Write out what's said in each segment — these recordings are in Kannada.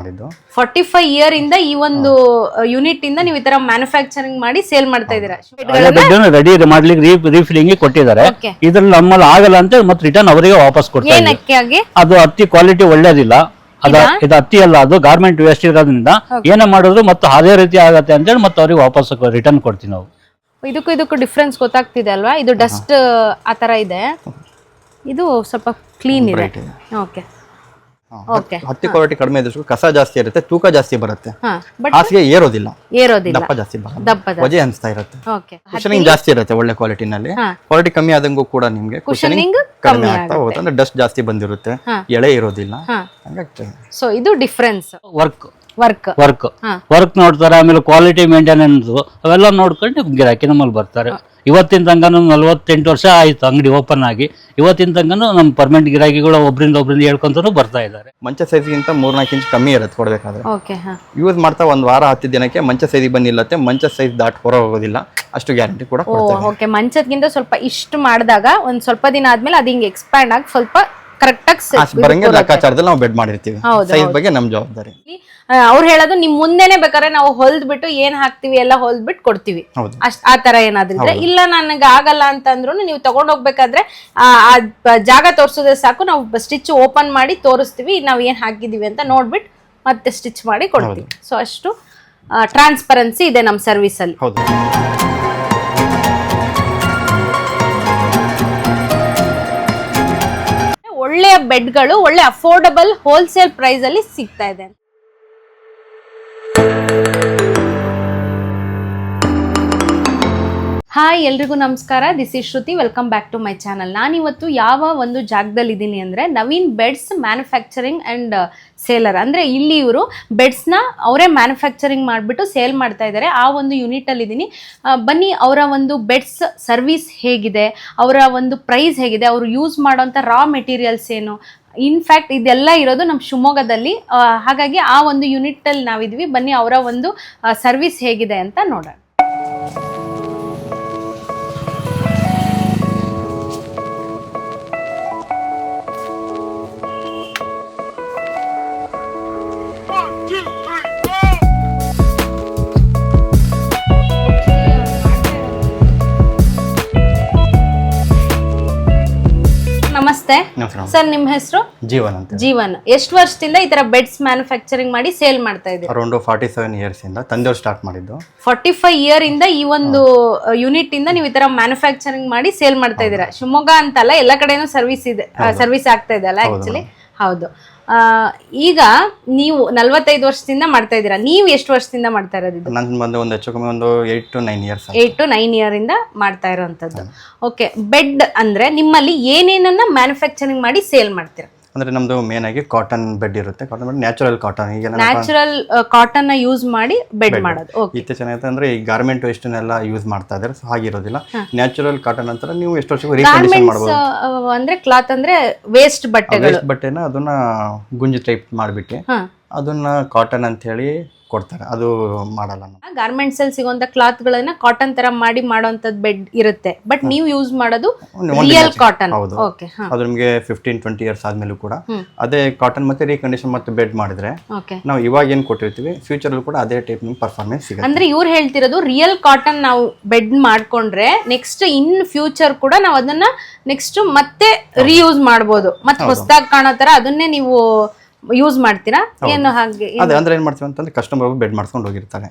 ಮಾಡಿದ್ದು. ಫಾರ್ಟಿ ಫೈವ್ ಇಯರ್ ಇಂದ ಈ ಒಂದು ಯೂನಿಟ್ ಇಂದ ನೀವು ಈ ತರ ಮ್ಯಾನುಫ್ಯಾಕ್ಚರಿಂಗ್ ಮಾಡಿ ಸೇಲ್ ಮಾಡ್ತಾ ಇದ್ದೀರಾ. ರೆಡಿ ಮಾಡ್ಲಿಕ್ಕೆ ರೀಫಿಲಿಂಗ್ ಕೊಟ್ಟಿದ್ದಾರೆ. ಇದ್ರಲ್ಲಿ ನಮ್ಮಲ್ಲಿ ಆಗಲ್ಲ ಅಂತ ಮತ್ತೆ ರಿಟರ್ನ್ ಅವರಿಗೆ ವಾಪಸ್ ಕೊಡ್ತಾರೆ ಇದ್ದೀವಿ. ಏನಕ್ಕೆ ಆಗಿ? ಅದು ಹತ್ತಿ ಕ್ವಾಲಿಟಿ ಒಳ್ಳೇದಿಲ್ಲ. ಅದ ಇದು ಅತ್ತಿ ಅಲ್ಲ ಅದು ಗಾರ್ಮೆಂಟ್ ವೇಸ್ಟ್ ಇರೋದ್ರಿಂದ. ಏನೇ ಮಾಡಿದ್ರು ಮತ್ತೆ ಅದೇ ರೀತಿ ಆಗತ್ತೆ ಅಂತೇಳಿ ಮತ್ತೆ ಅವ್ರಿಗೆ ವಾಪಸ್ ರಿಟರ್ನ್ ಕೊಡ್ತೀವಿ ನಾವು. ಇದಕ್ಕೂ ಇದಕ್ಕೂ ಡಿಫ್ರೆನ್ಸ್ ಗೊತ್ತಾಗ್ತಿದೆ ಅಲ್ವಾ? ಇದು ಡಸ್ಟ್ ಆ ತರ ಇದೆ. ಇದು ಸ್ವಲ್ಪ ಕ್ಲೀನ್ ಇದೆ. ಓಕೆ ಹತ್ತಿ ಕ್ವಾಲಿಟಿ ಕಡಿಮೆ ಇದ್ದಷ್ಟು ಕಸ ಜಾಸ್ತಿ ಇರುತ್ತೆ ತೂಕ ಜಾಸ್ತಿ ಬರುತ್ತೆ. ಹಾ ಬಟ್ ಹಾಸಿಗೆ ಏರೋದಿಲ್ಲ. ಏರೋದಿಲ್ಲ. ದಪ್ಪ ಜಾಸ್ತಿ ಬರುತ್ತೆ ದಪ್ಪದ ವಜೆ ಅನಿಸ್ತಾ ಇರುತ್ತೆ. ಓಕೆ ಕುಶನಿಂಗ್ ಜಾಸ್ತಿ ಇರುತ್ತೆ ಒಳ್ಳೆ ಕ್ವಾಲಿಟಿನಲ್ಲಿ. ಕ್ವಾಲಿಟಿ ಕಮ್ಮಿ ಆದಂಗೂ ಕೂಡ ನಿಮ್ಗೆ ಕುಶನಿಂಗ್ ಕಡಿಮೆ ಆಗ್ತಾ ಹೋಗುತ್ತೆ. ಅಂದ್ರೆ ಡಸ್ಟ್ ಜಾಸ್ತಿ ಬಂದಿರುತ್ತೆ. ಎಳೆ ಇರೋದಿಲ್ಲ. ಸೊ ಇದು difference work work work. Work ನೋಡ್ತಾರೆ ಆಮೇಲೆ ಕ್ವಾಲಿಟಿ ಮೇಂಟೆನೆನ್ಸ್ ಅವೆಲ್ಲ ನೋಡ್ಕೊಂಡು ಗಿರಾಕಿ ನಮ್ಮಲ್ಲಿ ಬರ್ತಾರೆ. ಇವತ್ತಿನ ತನಕ ನಲ್ವತ್ತೆಂಟು ವರ್ಷ ಆಯ್ತು ಅಂಗಡಿ ಓಪನ್ ಆಗಿ. ಇವತ್ತಿನ ತನಕ ನಮ್ಮ ಪರ್ಮನೆಂಟ್ ಗಿರಾಕಿಗಳು ಒಬ್ರಿಂದ ಒಬ್ರಿಂದ ಹೇಳ್ಕೊಂತಾನು ಬರ್ತಾ ಇದ್ದಾರೆ. ಮಂಚ ಸೈಜ್ಗಿಂತ ಮೂರ್ನಾಲ್ಕು ಇಂಚ್ ಕಮ್ಮಿ ಇರುತ್ತೆ ಕೊಡ್ಬೇಕಾದ್ರೆ. ಓಕೆ ಹಾ. ಯೂಸ್ ಮಾಡ್ತಾ ಒಂದ್ ವಾರ ಹತ್ತು ದಿನಕ್ಕೆ ಮಂಚ ಸೈಜಿಗೆ ಬಂದಿಲ್ಲತ್ತೆ ಮಂಚ ಸೈಜ್ ದಾಟ್ ಹೊರ ಹೋಗೋದಿಲ್ಲ ಅಷ್ಟು ಗ್ಯಾರಂಟಿ ಕೂಡ ಓ ಕೊಡ್ತೇವೆ ಓಕೆ ಮಂಚದ್ಗಿಂತ ಸ್ವಲ್ಪ ಇಷ್ಟು ಮಾಡಿದಾಗ ಒಂದ್ ಸ್ವಲ್ಪ ದಿನ ಆದ್ಮೇಲೆ ಅದು ಹಿಂಗೆ ಎಕ್ಸ್ಪ್ಯಾಂಡ್ ಆಗಿ ಸ್ವಲ್ಪ ಕರೆಕ್ಟ್ ಅಷ್ಟ್ ಬರಂಗೆ ಲೆಕ್ಕಾಚಾರದಲ್ಲಿ ನಾವು ಬೆಡ್ ಮಾಡಿರ್ತೀವಿ. ಹೌದು, ಸೈಜ್ ಬಗ್ಗೆ ನಮ್ ಜವಾಬ್ದಾರಿ. ಅವ್ರು ಹೇಳೋದು ನಿಮ್ ಮುಂದೆನೆ ಬೇಕಾದ್ರೆ ನಾವು ಹೊಲ್ದ್ ಬಿಟ್ಟು ಏನ್ ಹಾಕ್ತಿವಿ ಎಲ್ಲ ಹೊಲ್ದ್ ಬಿಟ್ಟು ಕೊಡ್ತೀವಿ. ಆತರ ಅಷ್ಟ್ ಆ ತರ ಏನಾದ್ರೂ ಇದ್ರೆ ಇಲ್ಲ ನನಗೆ ಆಗಲ್ಲ ಅಂತಂದ್ರು ನೀವು ತಗೊಂಡ್ ಹೋಗ್ಬೇಕಾದ್ರೆ ಜಾಗ ತೋರ್ಸೋದೇ ಸಾಕು. ನಾವು ಸ್ಟಿಚ್ ಓಪನ್ ಮಾಡಿ ತೋರಿಸ್ತೀವಿ. ನಾವ್ ಏನ್ ಹಾಕಿದೀವಿ ಅಂತ ನೋಡ್ಬಿಟ್ಟು ಮತ್ತೆ ಸ್ಟಿಚ್ ಮಾಡಿ ಕೊಡ್ತೀವಿ. ಸೊ ಅಷ್ಟು ಟ್ರಾನ್ಸ್ಪರೆನ್ಸಿ ಇದೆ ನಮ್ ಸರ್ವಿಸ್ ಒಳ್ಳೆಯ ಬೆಡ್ಗಳು ಒಳ್ಳೆ ಅಫೋರ್ಡಬಲ್ ಹೋಲ್ಸೇಲ್ ಪ್ರೈಸ್ ಅಲ್ಲಿ ಸಿಗ್ತಾ ಇದೆ. ಹಾಯ್ ಎಲ್ರಿಗೂ ನಮಸ್ಕಾರ. This is Shruti welcome back to my channel ನಾನಿವತ್ತು ಯಾವ ಒಂದು ಜಾಗದಲ್ಲಿ ಇದ್ದೀನಿ ಅಂದರೆ Naveen beds manufacturing and seller ಅಂದರೆ ಇಲ್ಲಿ ಇವರು ಬೆಡ್ಸ್ನ ಅವರೇ ಮ್ಯಾನುಫ್ಯಾಕ್ಚರಿಂಗ್ ಮಾಡಿಬಿಟ್ಟು ಸೇಲ್ ಮಾಡ್ತಾ ಇದ್ದಾರೆ. ಆ ಒಂದು ಯೂನಿಟಲ್ಲಿ ಇದ್ದೀನಿ ಬನ್ನಿ, ಅವರ ಒಂದು ಬೆಡ್ಸ್ ಸರ್ವಿಸ್ ಹೇಗಿದೆ? ಅವರ ಒಂದು ಪ್ರೈಸ್ ಹೇಗಿದೆ? ಅವರು ಯೂಸ್ ಮಾಡೋಂಥ ರಾ ಮೆಟೀರಿಯಲ್ಸ್ ಏನು? ಇನ್ಫ್ಯಾಕ್ಟ್ ಇದೆಲ್ಲ ಇರೋದು ನಮ್ಮ ಶಿವಮೊಗ್ಗದಲ್ಲಿ. ಹಾಗಾಗಿ ಆ ಒಂದು ಯೂನಿಟಲ್ಲಿ ನಾವಿದ್ವಿ ಬನ್ನಿ, ಅವರ ಒಂದು ಸರ್ವಿಸ್ ಹೇಗಿದೆ ಅಂತ ನೋಡೋಣ. ನಮಸ್ತೆ. ಸರ್ ನಿಮ್ಮ ಹೆಸರು? ಜೀವನ್ ಅಂತ. ಜೀವನ್. ಎಷ್ಟು ವರ್ಷದಿಂದ ಈ ತರ ಬೆಡ್ಸ್ ಮ್ಯಾನುಫ್ಯಾಕ್ಚರಿಂಗ್ ಮಾಡಿ ಸೇಲ್ ಮಾಡ್ತಾ ಇದ್ದೀವಿ ಅರೌಂಡ್ ಫಾರ್ಟಿ ಸೆವೆನ್ ಇಯರ್ಸ್ ಇಂದ ತಂದೆಯವ್ರು ಸ್ಟಾರ್ಟ್ ಮಾಡಿದ್ದು. ಫಾರ್ಟಿ ಫೈವ್ ಇಯರ್ ಇಂದ ಈ ಒಂದು ಯೂನಿಟ್ ಇಂದ ನೀವು ಈ ತರ ಮ್ಯಾನುಫ್ಯಾಕ್ಚರಿಂಗ್ ಮಾಡಿ ಸೇಲ್ ಮಾಡ್ತಾ ಇದ್ದೀರಾ? ಶಿವಮೊಗ್ಗ ಅಂತಲ್ಲ ಎಲ್ಲ ಕಡೆನೂ ಸರ್ವಿಸ್ ಇದೆ ಸರ್ವಿಸ್ ಆಗ್ತಾ ಇದೆ ಅಲ್ಲ ಆಕ್ಚುಲಿ ಹೌದು. ಈಗ ನೀವು ನಲ್ವತ್ತೈದು ವರ್ಷದಿಂದ ಮಾಡ್ತಾ ಇದ್ದೀರಾ. ನೀವು ಎಷ್ಟು ವರ್ಷದಿಂದ ಮಾಡ್ತಾ ಇರೋದು ಇದು ನನ್ ಬಂದು ಒಂದು ಹೆಚ್ಚು ಕಮ್ಮಿ ಒಂದು eight to nine years eight to nine year ಇಂದ ಮಾಡ್ತಾ ಇರೋವಂಥದ್ದು ಓಕೆ ಬೆಡ್ ಅಂದ್ರೆ ನಿಮ್ಮಲ್ಲಿ ಏನೇನನ್ನ ಮ್ಯಾನುಫ್ಯಾಕ್ಚರಿಂಗ್ ಮಾಡಿ ಸೇಲ್ ಮಾಡ್ತೀರಾ? ಅಂದ್ರೆ ನಮ್ದು ಮೇನ್ ಆಗಿ ಕಾಟನ್ ಬೆಡ್ ಇರುತ್ತೆ. ಕಾಟನ್ ಬೆಡ್ ನ್ಯಾಚುರಲ್ ಕಾಟನ್ ಈಗ ನ್ಯಾಚುರಲ್ ಕಾಟನ್ನ ಯೂಸ್ ಮಾಡಿ ಬೆಡ್ ಮಾಡೋದು. ಇತ್ತೀಚಿನ ಅಂದ್ರೆ ಈ ಗಾರ್ಮೆಂಟ್ ವೇಸ್ಟ್ ಎಲ್ಲ ಯೂಸ್ ಮಾಡ್ತಾ ಇದ್ದಾರೆ. ಸೊ ಹಾಗಿರೋದಿಲ್ಲ. ನ್ಯಾಚುರಲ್ ಕಾಟನ್ ಅಂತ ನೀವು ಎಷ್ಟು ವರ್ಷಕ್ಕೂ ರೀಕಂಡೀಷನ್ ಮಾಡಬಹುದು ಅಂದ್ರೆ ಕ್ಲಾತ್ ಅಂದ್ರೆ ವೇಸ್ಟ್ ಬಟ್ಟೆಗಳು. ವೇಸ್ಟ್ ಬಟ್ಟೆನ ಅದನ್ನ ಗುಂಜಿ ಟೈಪ್ ಮಾಡಿಬಿಟ್ಟು ಅದನ್ನ ಕಾಟನ್ ಅಂತ ಹೇಳಿ ಕೊಡ್ತಾರೆ. ಅದು ಮಾಡಲ್ಲ ನಾವು. ಗಾರ್ಮೆಂಟ್ಸ್ ಅಲ್ಲಿ ಸಿಗುವಂತ ಕ್ಲಾತ್ ಗಳನ್ನ ಕಾಟನ್ ತರ ಮಾಡಿ ಮಾಡೋಂಥದ್ದು ಬೆಡ್ ಇರುತ್ತೆ. ಬಟ್ ನೀವು ಯೂಸ್ ಮಾಡೋದು ಒಂದು- ಒಂದು ರಿಯಲ್. ಕಾಟನ್ ಹೌದು. ಓಕೆ ಹಾ. ಅದು ನಿಮಗೆ ಫಿಫ್ಟೀನ್ ಟ್ವೆಂಟಿ ಇಯರ್ಸ್ ಆದ್ಮೇಲೂ ಕೂಡ. ಹ್ಮ್. ಅದೇ ಕಾಟನ್ ಮತ್ತೆ ರೀಕಂಡೀಷನ್ ಮತ್ತೆ ಬೆಡ್ ಮಾಡಿದ್ರೆ ಓಕೆ ನಾವು ಇವಾಗ ಏನು ಕೊಟ್ಟಿರ್ತೀವಿ ಫ್ಯೂಚರ್ ಕೂಡ ಅದೇ ಟೈಪ್ ನಿಮ್ಗೆ ಪರ್ಫಾರ್ಮೆನ್ಸ್ ಸಿಗುತ್ತೆ. ಅಂದ್ರೆ ಇವ್ರು ಹೇಳ್ತಿರೋದು ರಿಯಲ್ ಕಾಟನ್ ನಾವು ಬೆಡ್ ಮಾಡ್ಕೊಂಡ್ರೆ ನೆಕ್ಸ್ಟ್ ಇನ್ ಫ್ಯೂಚರ್ ಕೂಡ ನಾವು ಅದನ್ನ ನೆಕ್ಸ್ಟ್ ಮತ್ತೆ ರಿಯೂಸ್ ಮಾಡ್ಬೋದು. ಮತ್ತೆ ಹೊಸದಾಗಿ ಕಾಣೋ ತರ ಅದನ್ನೇ ನೀವು ಯೂಸ್ ಮಾಡ್ತೀರಾ? ಏನು ಹಾಗೆ ಅದೇ ಅಂದ್ರೆ ಏನ್ ಮಾಡ್ತೀವಿ ಅಂತಂದ್ರೆ ಕಸ್ಟಮರ್ ಬೆಡ್ ಮಾಡ್ಕೊಂಡು ಹೋಗಿರ್ತಾರೆ.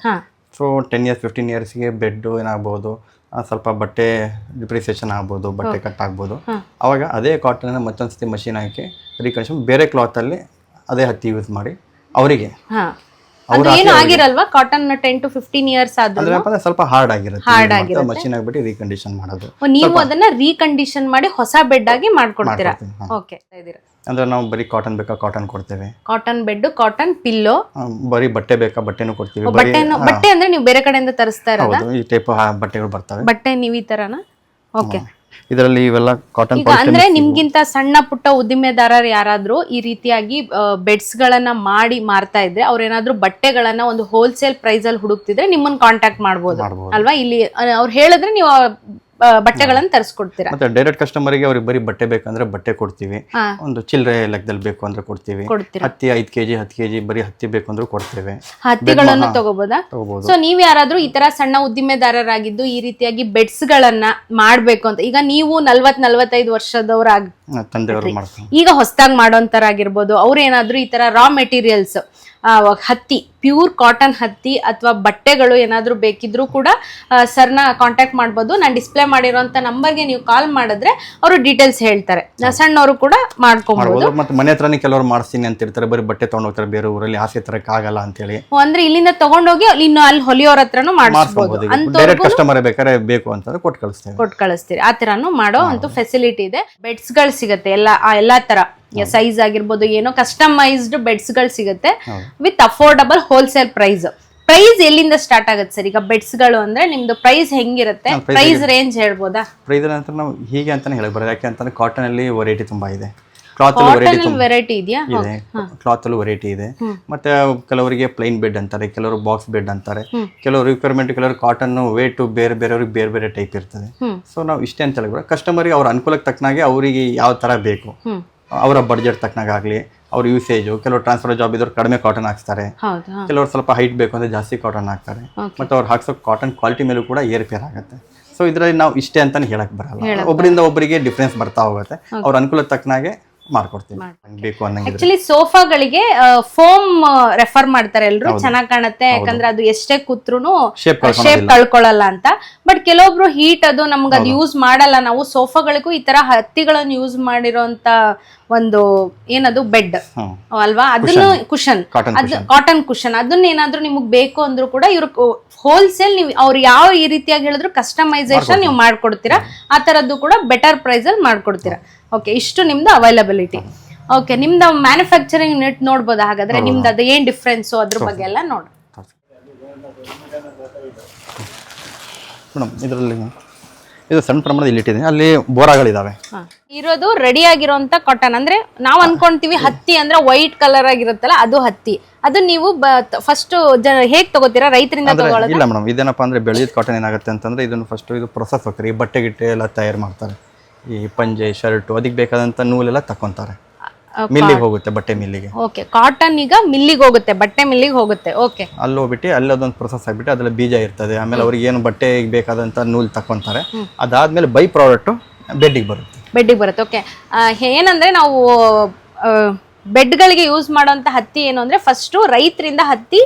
ಸೊ ಟೆನ್ ಇಯರ್ಸ್ ಫಿಫ್ಟೀನ್ ಇಯರ್ಸ್ಗೆ ಬೆಡ್ ಏನಾಗ್ಬೋದು ಸ್ವಲ್ಪ ಬಟ್ಟೆ ಡಿಪ್ರಿಸಿಯೇಷನ್ ಆಗ್ಬೋದು ಬಟ್ಟೆ ಕಟ್ ಆಗ್ಬೋದು. ಅವಾಗ ಅದೇ ಕಾಟನ್ ಮತ್ತೊಂದ್ಸತಿ ಮಷೀನ್ ಹಾಕಿ ರೀಕಂಡೀಷನ್ ಬೇರೆ ಕ್ಲಾತಲ್ಲಿ ಅದೇ ಹತ್ತಿ ಯೂಸ್ ಮಾಡಿ ಅವರಿಗೆ. ಅದು ಏನು ಆಗಿರಲ್ವಾ? Cotton ten to fifteen years ಆದ್ರೂ? ಅಂದ್ರೆ ಸ್ವಲ್ಪ ಹಾರ್ಡ್ ಆಗಿರುತ್ತೆ. ಮಷಿನ್ ಆಗ್ಬಿಟ್ಟು ರೀಕಂಡೀಷನ್ ಮಾಡೋದು. ನೀವು ಅದನ್ನ ರೀಕಂಡೀಷನ್ ಮಾಡಿ ಹೊಸ ಬೆಡ್ ಆಗಿ ಮಾಡ್ಕೊಡ್ತೀರಾ? ಮಾಡ್ಕೊಡ್ತೀನಿ, ಹಾ. ಓಕೆ ಅಂದ್ರೆ ನಾವು ಬರೀ ಕಾಟನ್ ಬೇಕಾ ಕಾಟನ್ ಕೊಡ್ತೇವೆ. ಕಾಟನ್ ಬೆಡ್ ಕಾಟನ್ ಪಿಲ್ಲೋ ಬರಿ ಬರೀ ಬಟ್ಟೆ ಬೇಕಾ ಬಟ್ಟೆನೂ ಕೊಡ್ತೀವಿ. ಬರೀ ಬಟ್ಟೆನು ಬಟ್ಟೆ ಅಂದ್ರೆ ನೀವು ಬೇರೆ ಕಡೆಯಿಂದ ತರಿಸ್ತಾ ಇರಲ್ಲ ಹೌದು ಈ ಟೈಪ್ ಬಟ್ಟೆಗಳು ಬರ್ತವೆ. ಬಟ್ಟೆ ನೀವು ಈ ತರನಾ? ಓಕೆ ಇದರಲ್ಲಿ ಇವೆಲ್ಲ ಕಾಟನ್ ಈಗ ಅಂದ್ರೆ ನಿಮ್ಗಿಂತ ಸಣ್ಣ ಪುಟ್ಟ ಉದ್ದಿಮೆದಾರರು ಯಾರಾದ್ರೂ ಈ ರೀತಿಯಾಗಿ ಬೆಡ್ಸ್ ಗಳನ್ನ ಮಾಡಿ ಮಾರ್ತಾ ಇದ್ರೆ ಅವ್ರೇನಾದ್ರೂ ಬಟ್ಟೆಗಳನ್ನ ಒಂದು ಹೋಲ್ಸೇಲ್ ಪ್ರೈಸ್ ಅಲ್ಲಿ ಹುಡುಕ್ತಿದ್ರೆ ನಿಮ್ಮನ್ನ ಕಾಂಟ್ಯಾಕ್ಟ್ ಮಾಡ್ಬೋದು. ಮಾಡ್ಬೋದು. ಅಲ್ವಾ? ಇಲ್ಲಿ ಅವ್ರು ಹೇಳಿದ್ರೆ ನೀವು ಬಟ್ಟೆಗಳನ್ನ ತರಿಸ್ಕೊಡ್ತೀರಾ? ಮತ್ತೆ ಡೈರೆಕ್ಟ್ ಕಸ್ಟಮರ್ಗೆ ಅವ್ರಿಗೆ ಬರೀ ಬಟ್ಟೆ ಬೇಕಂದ್ರೆ ಬಟ್ಟೆ ಕೊಡ್ತೀವಿ. ಒಂದು ಚಿಲ್ಲರೆ ಲೆಕ್ಕದಲ್ಲಿ ಬೇಕು ಅಂದ್ರೆ ಕೊಡ್ತೀವಿ. ಹತ್ತಿ ಐದು ಕೆಜಿ ಹತ್ತು ಕೆಜಿ ಬರೀ ಹತ್ತಿ ಬೇಕು ಅಂದ್ರೆ ಕೊಡ್ತೇವೆ. ಹತ್ತಿಗಳನ್ನು ತಗೋಬೋದಾ? ತಗೋಬಹುದು ಸೊ ನೀವ್ ಯಾರಾದ್ರೂ ಈ ತರ ಸಣ್ಣ ಉದ್ದಿಮೆದಾರರಾಗಿದ್ದು ಈ ರೀತಿಯಾಗಿ ಬೆಡ್ಸ್ ಗಳನ್ನ ಮಾಡ್ಬೇಕು ಅಂತ. ಈಗ ನೀವು ನಲ್ವತ್ ನಲ್ವತ್ತೈದು ವರ್ಷದವರಾಗಿ ಈಗ ಹೊಸದಾಗಿ ಮಾಡೋಂತರಾಗಿರ್ಬೋದು ಅವ್ರೇನಾದ್ರೂ ಈ ತರ ರಾ ಮೆಟೀರಿಯಲ್ಸ್ ಹತ್ತಿ ಪ್ಯೂರ್ ಕಾಟನ್ ಹತ್ತಿ ಅಥವಾ ಬಟ್ಟೆಗಳು ಏನಾದರೂ ಬೇಕಿದ್ರೂ ಕೂಡ ಸರ್ನ ಕಾಂಟ್ಯಾಕ್ಟ್ ಮಾಡ್ಬೋದು. ನಾನು ಡಿಸ್ಪ್ಲೇ ಮಾಡಿರೋಂಥ ನಂಬರ್ಗೆ ನೀವು ಕಾಲ್ ಮಾಡಿದ್ರೆ ಅವರು ಡೀಟೇಲ್ಸ್ ಹೇಳ್ತಾರೆ. ಸಣ್ಣವರು ಕೂಡ ಮಾಡ್ಕೊಬೋದು. ಮತ್ತೆ ಮನೆ ಹತ್ರನೇ ಕೆಲವರು ಮಾಡಿಸ್ತೀನಿ ಅಂತ ಇರ್ತಾರೆ ಬರೀ ಬಟ್ಟೆ ತಗೊಂಡ್ ಹೋಗ್ತಾರೆ ಬೇರೆ ಊರಲ್ಲಿ ಆಸೆ ತರಕ್ಕೆ ಆಗಲ್ಲ ಅಂತೇಳಿ ಅಂದ್ರೆ ಇಲ್ಲಿಂದ ತಗೊಂಡೋಗಿ ಇನ್ನು ಅಲ್ಲಿ ಹೊಲಿಯೋರ ಹತ್ರನೂ ಮಾಡಿಸ್ಬೋದು. ಅಂತ ಡೈರೆಕ್ಟ್ ಕಸ್ಟಮರ್ ಬೇಕಾದ್ರೆ ಬೇಕು ಅಂತ ಕೊಟ್ಟು ಕಳಿಸ್ತೀವಿ ಕೊಟ್ಟು ಕಳಿಸ್ತೀರಿ. ಆ ಥರನೂ ಮಾಡೋ ಅಂತೂ ಫೆಸಿಲಿಟಿ ಇದೆ. ಬೆಡ್ಸ್ಗಳು ಸಿಗುತ್ತೆ. ಎಲ್ಲ ಆ ಎಲ್ಲಾ ತರ ಸೈಜ್ ಆಗಿರ್ಬೋದು ಏನೋ ಕಸ್ಟಮೈಸ್ಡ್ ಬೆಡ್ಸ್ಗಳು ಸಿಗುತ್ತೆ with affordable wholesale price price ಎಲ್ಲಿಂದ ಸ್ಟಾರ್ಟ್ ಆಗುತ್ತೆ ಸರ್? ಈಗ ಬೆಡ್ಸ್ಗಳು ಅಂದ್ರೆ ನಿಮ್ದು ಪ್ರೈಸ್ ಹೆಂಗಿರುತ್ತೆ? ಪ್ರೈಸ್ ರೇಂಜ್ ಹೇಳ್ಬೋದಾ? ಪ್ರೈಸ್ ನಂತರ ನಾವು ಹೀಗೆ ಅಂತಾನೆ ಹೇಳಬಹುದು ಯಾಕೆ ಅಂತಂದ್ರೆ ಕಾಟನ್ ಅಲ್ಲಿ ವೆರೈಟಿ ತುಂಬಾ ಇದೆ. ಕ್ಲಾತ್ ಅಲ್ಲಿ ವೆರೈಟಿ ಇದೆಯಾ? ಇದೆ. ಕ್ಲಾತ್ ಅಲ್ಲಿ ವೆರೈಟಿ ಇದೆ. ಮತ್ತೆ ಕೆಲವರಿಗೆ ಪ್ಲೈನ್ ಬೆಡ್ ಅಂತಾರೆ ಕೆಲವರು ಬಾಕ್ಸ್ ಬೆಡ್ ಅಂತಾರೆ. ಕೆಲವರು ರಿಕ್ವೈರ್ಮೆಂಟ್ ಕೆಲವರು ಕಾಟನ್ ವೇಟ್ ಬೇರೆ ಬೇರೆಯವ್ರಿಗೆ ಬೇರೆ ಬೇರೆ ಟೈಪ್ ಇರ್ತದೆ. ಸೊ ನಾವು ಇಷ್ಟೇ ಅಂತ ಹೇಳಿದ್ರೆ ಕಸ್ಟಮರ್ಗೆ ಅವ್ರ ಅನುಕೂಲಕ್ಕೆ ತಕ್ಕನಾಗೆ ಅವರಿಗೆ ಯಾವ ತರ ಬೇಕು. ಅವರ ಬಡ್ಜೆಟ್ ತಕ್ಕನಾಗಲಿ ಅವ್ರ ಯೂಸೇಜು ಕೆಲವರು ಟ್ರಾನ್ಸ್ಫರ್ ಜಾಬ್ ಇದ್ದವ್ರು ಕಡಿಮೆ ಕಾಟನ್ ಹಾಕ್ತಾರೆ ಕೆಲವರು ಸ್ವಲ್ಪ ಹೈಟ್ ಬೇಕು ಅಂದ್ರೆ ಜಾಸ್ತಿ ಕಾಟನ್ ಹಾಕ್ತಾರೆ. ಮತ್ತೆ ಅವ್ರು ಹಾಕ್ಸೋ ಕಾಟನ್ ಕ್ವಾಲಿಟಿ ಮೇಲೂ ಕೂಡ ಏರ್ಪೇರ್ ಆಗುತ್ತೆ. ಸೊ ಇದರಲ್ಲಿ ನಾವು ಇಷ್ಟೇ ಅಂತಾನೆ ಹೇಳಕ್ ಬರಲ್ಲ. ಒಬ್ಬರಿಂದ ಒಬ್ಬರಿಗೆ ಡಿಫ್ರೆನ್ಸ್ ಬರ್ತಾ ಹೋಗುತ್ತೆ. ಅವ್ರ ಅನುಕೂಲ ತಕ್ಕನಾಗೆ ಬೇಕು ಅನ್ನಂಗಿದ್ರೆ. ಆಕ್ಚುಲಿ ಸೋಫಾಗಳಿಗೆ ಫೋಮ್ ರೆಫರ್ ಮಾಡ್ತಾರೆ ಎಲ್ರು. ಚೆನ್ನಾಗ್ ಕಾಣುತ್ತೆ. ಯಾಕಂದ್ರೆ ಅದು ಎಷ್ಟೇ ಕೂತ್ರು Shape ಶೇಪ್ ಕಳ್ಕೊಳ್ಳಲ್ಲ ಅಂತ. ಬಟ್ ಕೆಲವೊಬ್ರು ಹೀಟ್ ಅದು ನಮ್ಗೆ ಅದು ಯೂಸ್ ಮಾಡಲ್ಲ. ನಾವು ಸೋಫಾಗಳಿಗೂ ಈ ತರ ಹತ್ತಿಗಳನ್ನು ಯೂಸ್ ಮಾಡಿರೋಂತ ಒಂದು ಏನದು ಬೆಡ್ ಹ್ಮ್. ಅಲ್ವಾ? ಅದನ್ನು ಕುಶನ್ ಅದು ಕಾಟನ್ ಕುಶನ್ ಅದನ್ನ ಏನಾದ್ರು ನಿಮಗೆ ಬೇಕು ಅಂದ್ರೂ ಕೂಡ ಇವ್ರು ಹೋಲ್ಸೇಲ್ ನೀವು ಅವ್ರು ಯಾವ ಈ ರೀತಿಯಾಗಿ ಹೇಳಿದ್ರು ಕಸ್ಟಮೈಸೇಷನ್ ನೀವು ಮಾಡ್ಕೊಡ್ತೀರಾ. ಆ ತರದ್ದು ಕೂಡ ಬೆಟರ್ ಪ್ರೈಸ್ ಅಲ್ಲಿ ಮಾಡ್ಕೊಡ್ತೀರಾ. ಓಕೆ ಇಷ್ಟು ನಿಮ್ದು ಅವೈಲಬಿಲಿಟಿ ಓಕೆ ನಿಮ್ದು ಮ್ಯಾನುಫ್ಯಾಕ್ಚರಿಂಗ್ ಯೂನಿಟ್ ನೋಡ್ಬೋದು? ಹಾಗಾದ್ರೆ ನಿಮ್ದು ಅದು ಏನ್ ಡಿಫ್ರೆನ್ಸ್ ಅದ್ರ ಬಗ್ಗೆ ಎಲ್ಲ ನೋಡಿ. ಮೇಡಮ್ ಇದರಲ್ಲಿ ಇದು ಸಣ್ಣ ಪ್ರಮಾಣದಲ್ಲಿ ಇಟ್ಟಿದ್ದೀನಿ. ಅಲ್ಲಿ ಬೋರಾಗಳಿದಾವೆ. ಇರೋದು ರೆಡಿ ಆಗಿರೋಂತ ಕಾಟನ್ ಅಂದ್ರೆ ನಾವ್ ಅನ್ಕೊಂತೀವಿ ಹತ್ತಿ ಅಂದ್ರೆ ವೈಟ್ ಕಲರ್ ಆಗಿರುತ್ತಲ್ಲ ಅದು ಹತ್ತಿ. ಅದು ನೀವು ಫಸ್ಟ್ ಹೇಗ್ ತಗೋತೀರಾ? ರೈತರಿಂದ ಇಲ್ಲ ಮೇಡಮ್ ಇದೇನಪ್ಪ ಅಂದ್ರೆ ಬೆಳೆದಿದ್ದ ಕಾಟನ್ ಏನಾಗುತ್ತೆ ಅಂತಂದ್ರೆ ಇದನ್ನು ಫಸ್ಟ್ ಇದು ಪ್ರೊಸೆಸ್ ಹೋಗ್ತಾರೆ ಈ ಬಟ್ಟೆ ಗಿಟ್ಟೆ ಎಲ್ಲ ತಯಾರು ಮಾಡ್ತಾರೆ. ಈ ಪಂಜೆ ಶರ್ಟು ಅದಕ್ಕೆ ಬೇಕಾದಂಥ ನೂಲೆಲ್ಲ ತಕೊಂತಾರೆ. ಮಿಲ್ಲಿಗೆ ಹೋಗುತ್ತೆ ಬಟ್ಟೆ ಮಿಲ್ಲಿಗೆ. ಓಕೆ ಕಾಟನ್ ಈಗ ಮಿಲ್ಲಿಗೆ ಹೋಗುತ್ತೆ ಬಟ್ಟೆ ಮಿಲ್ಲಿಗೆ ಹೋಗುತ್ತೆ ಓಕೆ. ಅಲ್ಲಿ ಹೋಗ್ಬಿಟ್ಟು ಅಲ್ಲಿ ಅದೊಂದು ಪ್ರೊಸೆಸ್ ಆಗಿಬಿಟ್ಟು ಅದ್ರಲ್ಲಿ ಬೀಜ ಇರ್ತದೆ ಆಮೇಲೆ ಅವ್ರಿಗೆ ಏನು ಬಟ್ಟೆ ಬೇಕಾದಂಥ ನೂಲ್ ತಕೊಂತಾರೆ ಅದಾದ್ಮೇಲೆ ಬೈ ಪ್ರಾಡಕ್ಟು ಬೆಡ್ಡಿಗೆ ಬರುತ್ತೆ. ಬೆಡ್ಡಿಗೆ ಬರುತ್ತೆ ಓಕೆ. ಏನಂದ್ರೆ ನಾವು ಬೆಡ್ಗಳಿಗೆ ಯೂಸ್ ಮಾಡುವಂತ ಹತ್ತಿ ಏನು ಅಂದ್ರೆ ಫಸ್ಟು ರೈತರಿಂದ ಹತ್ತಿ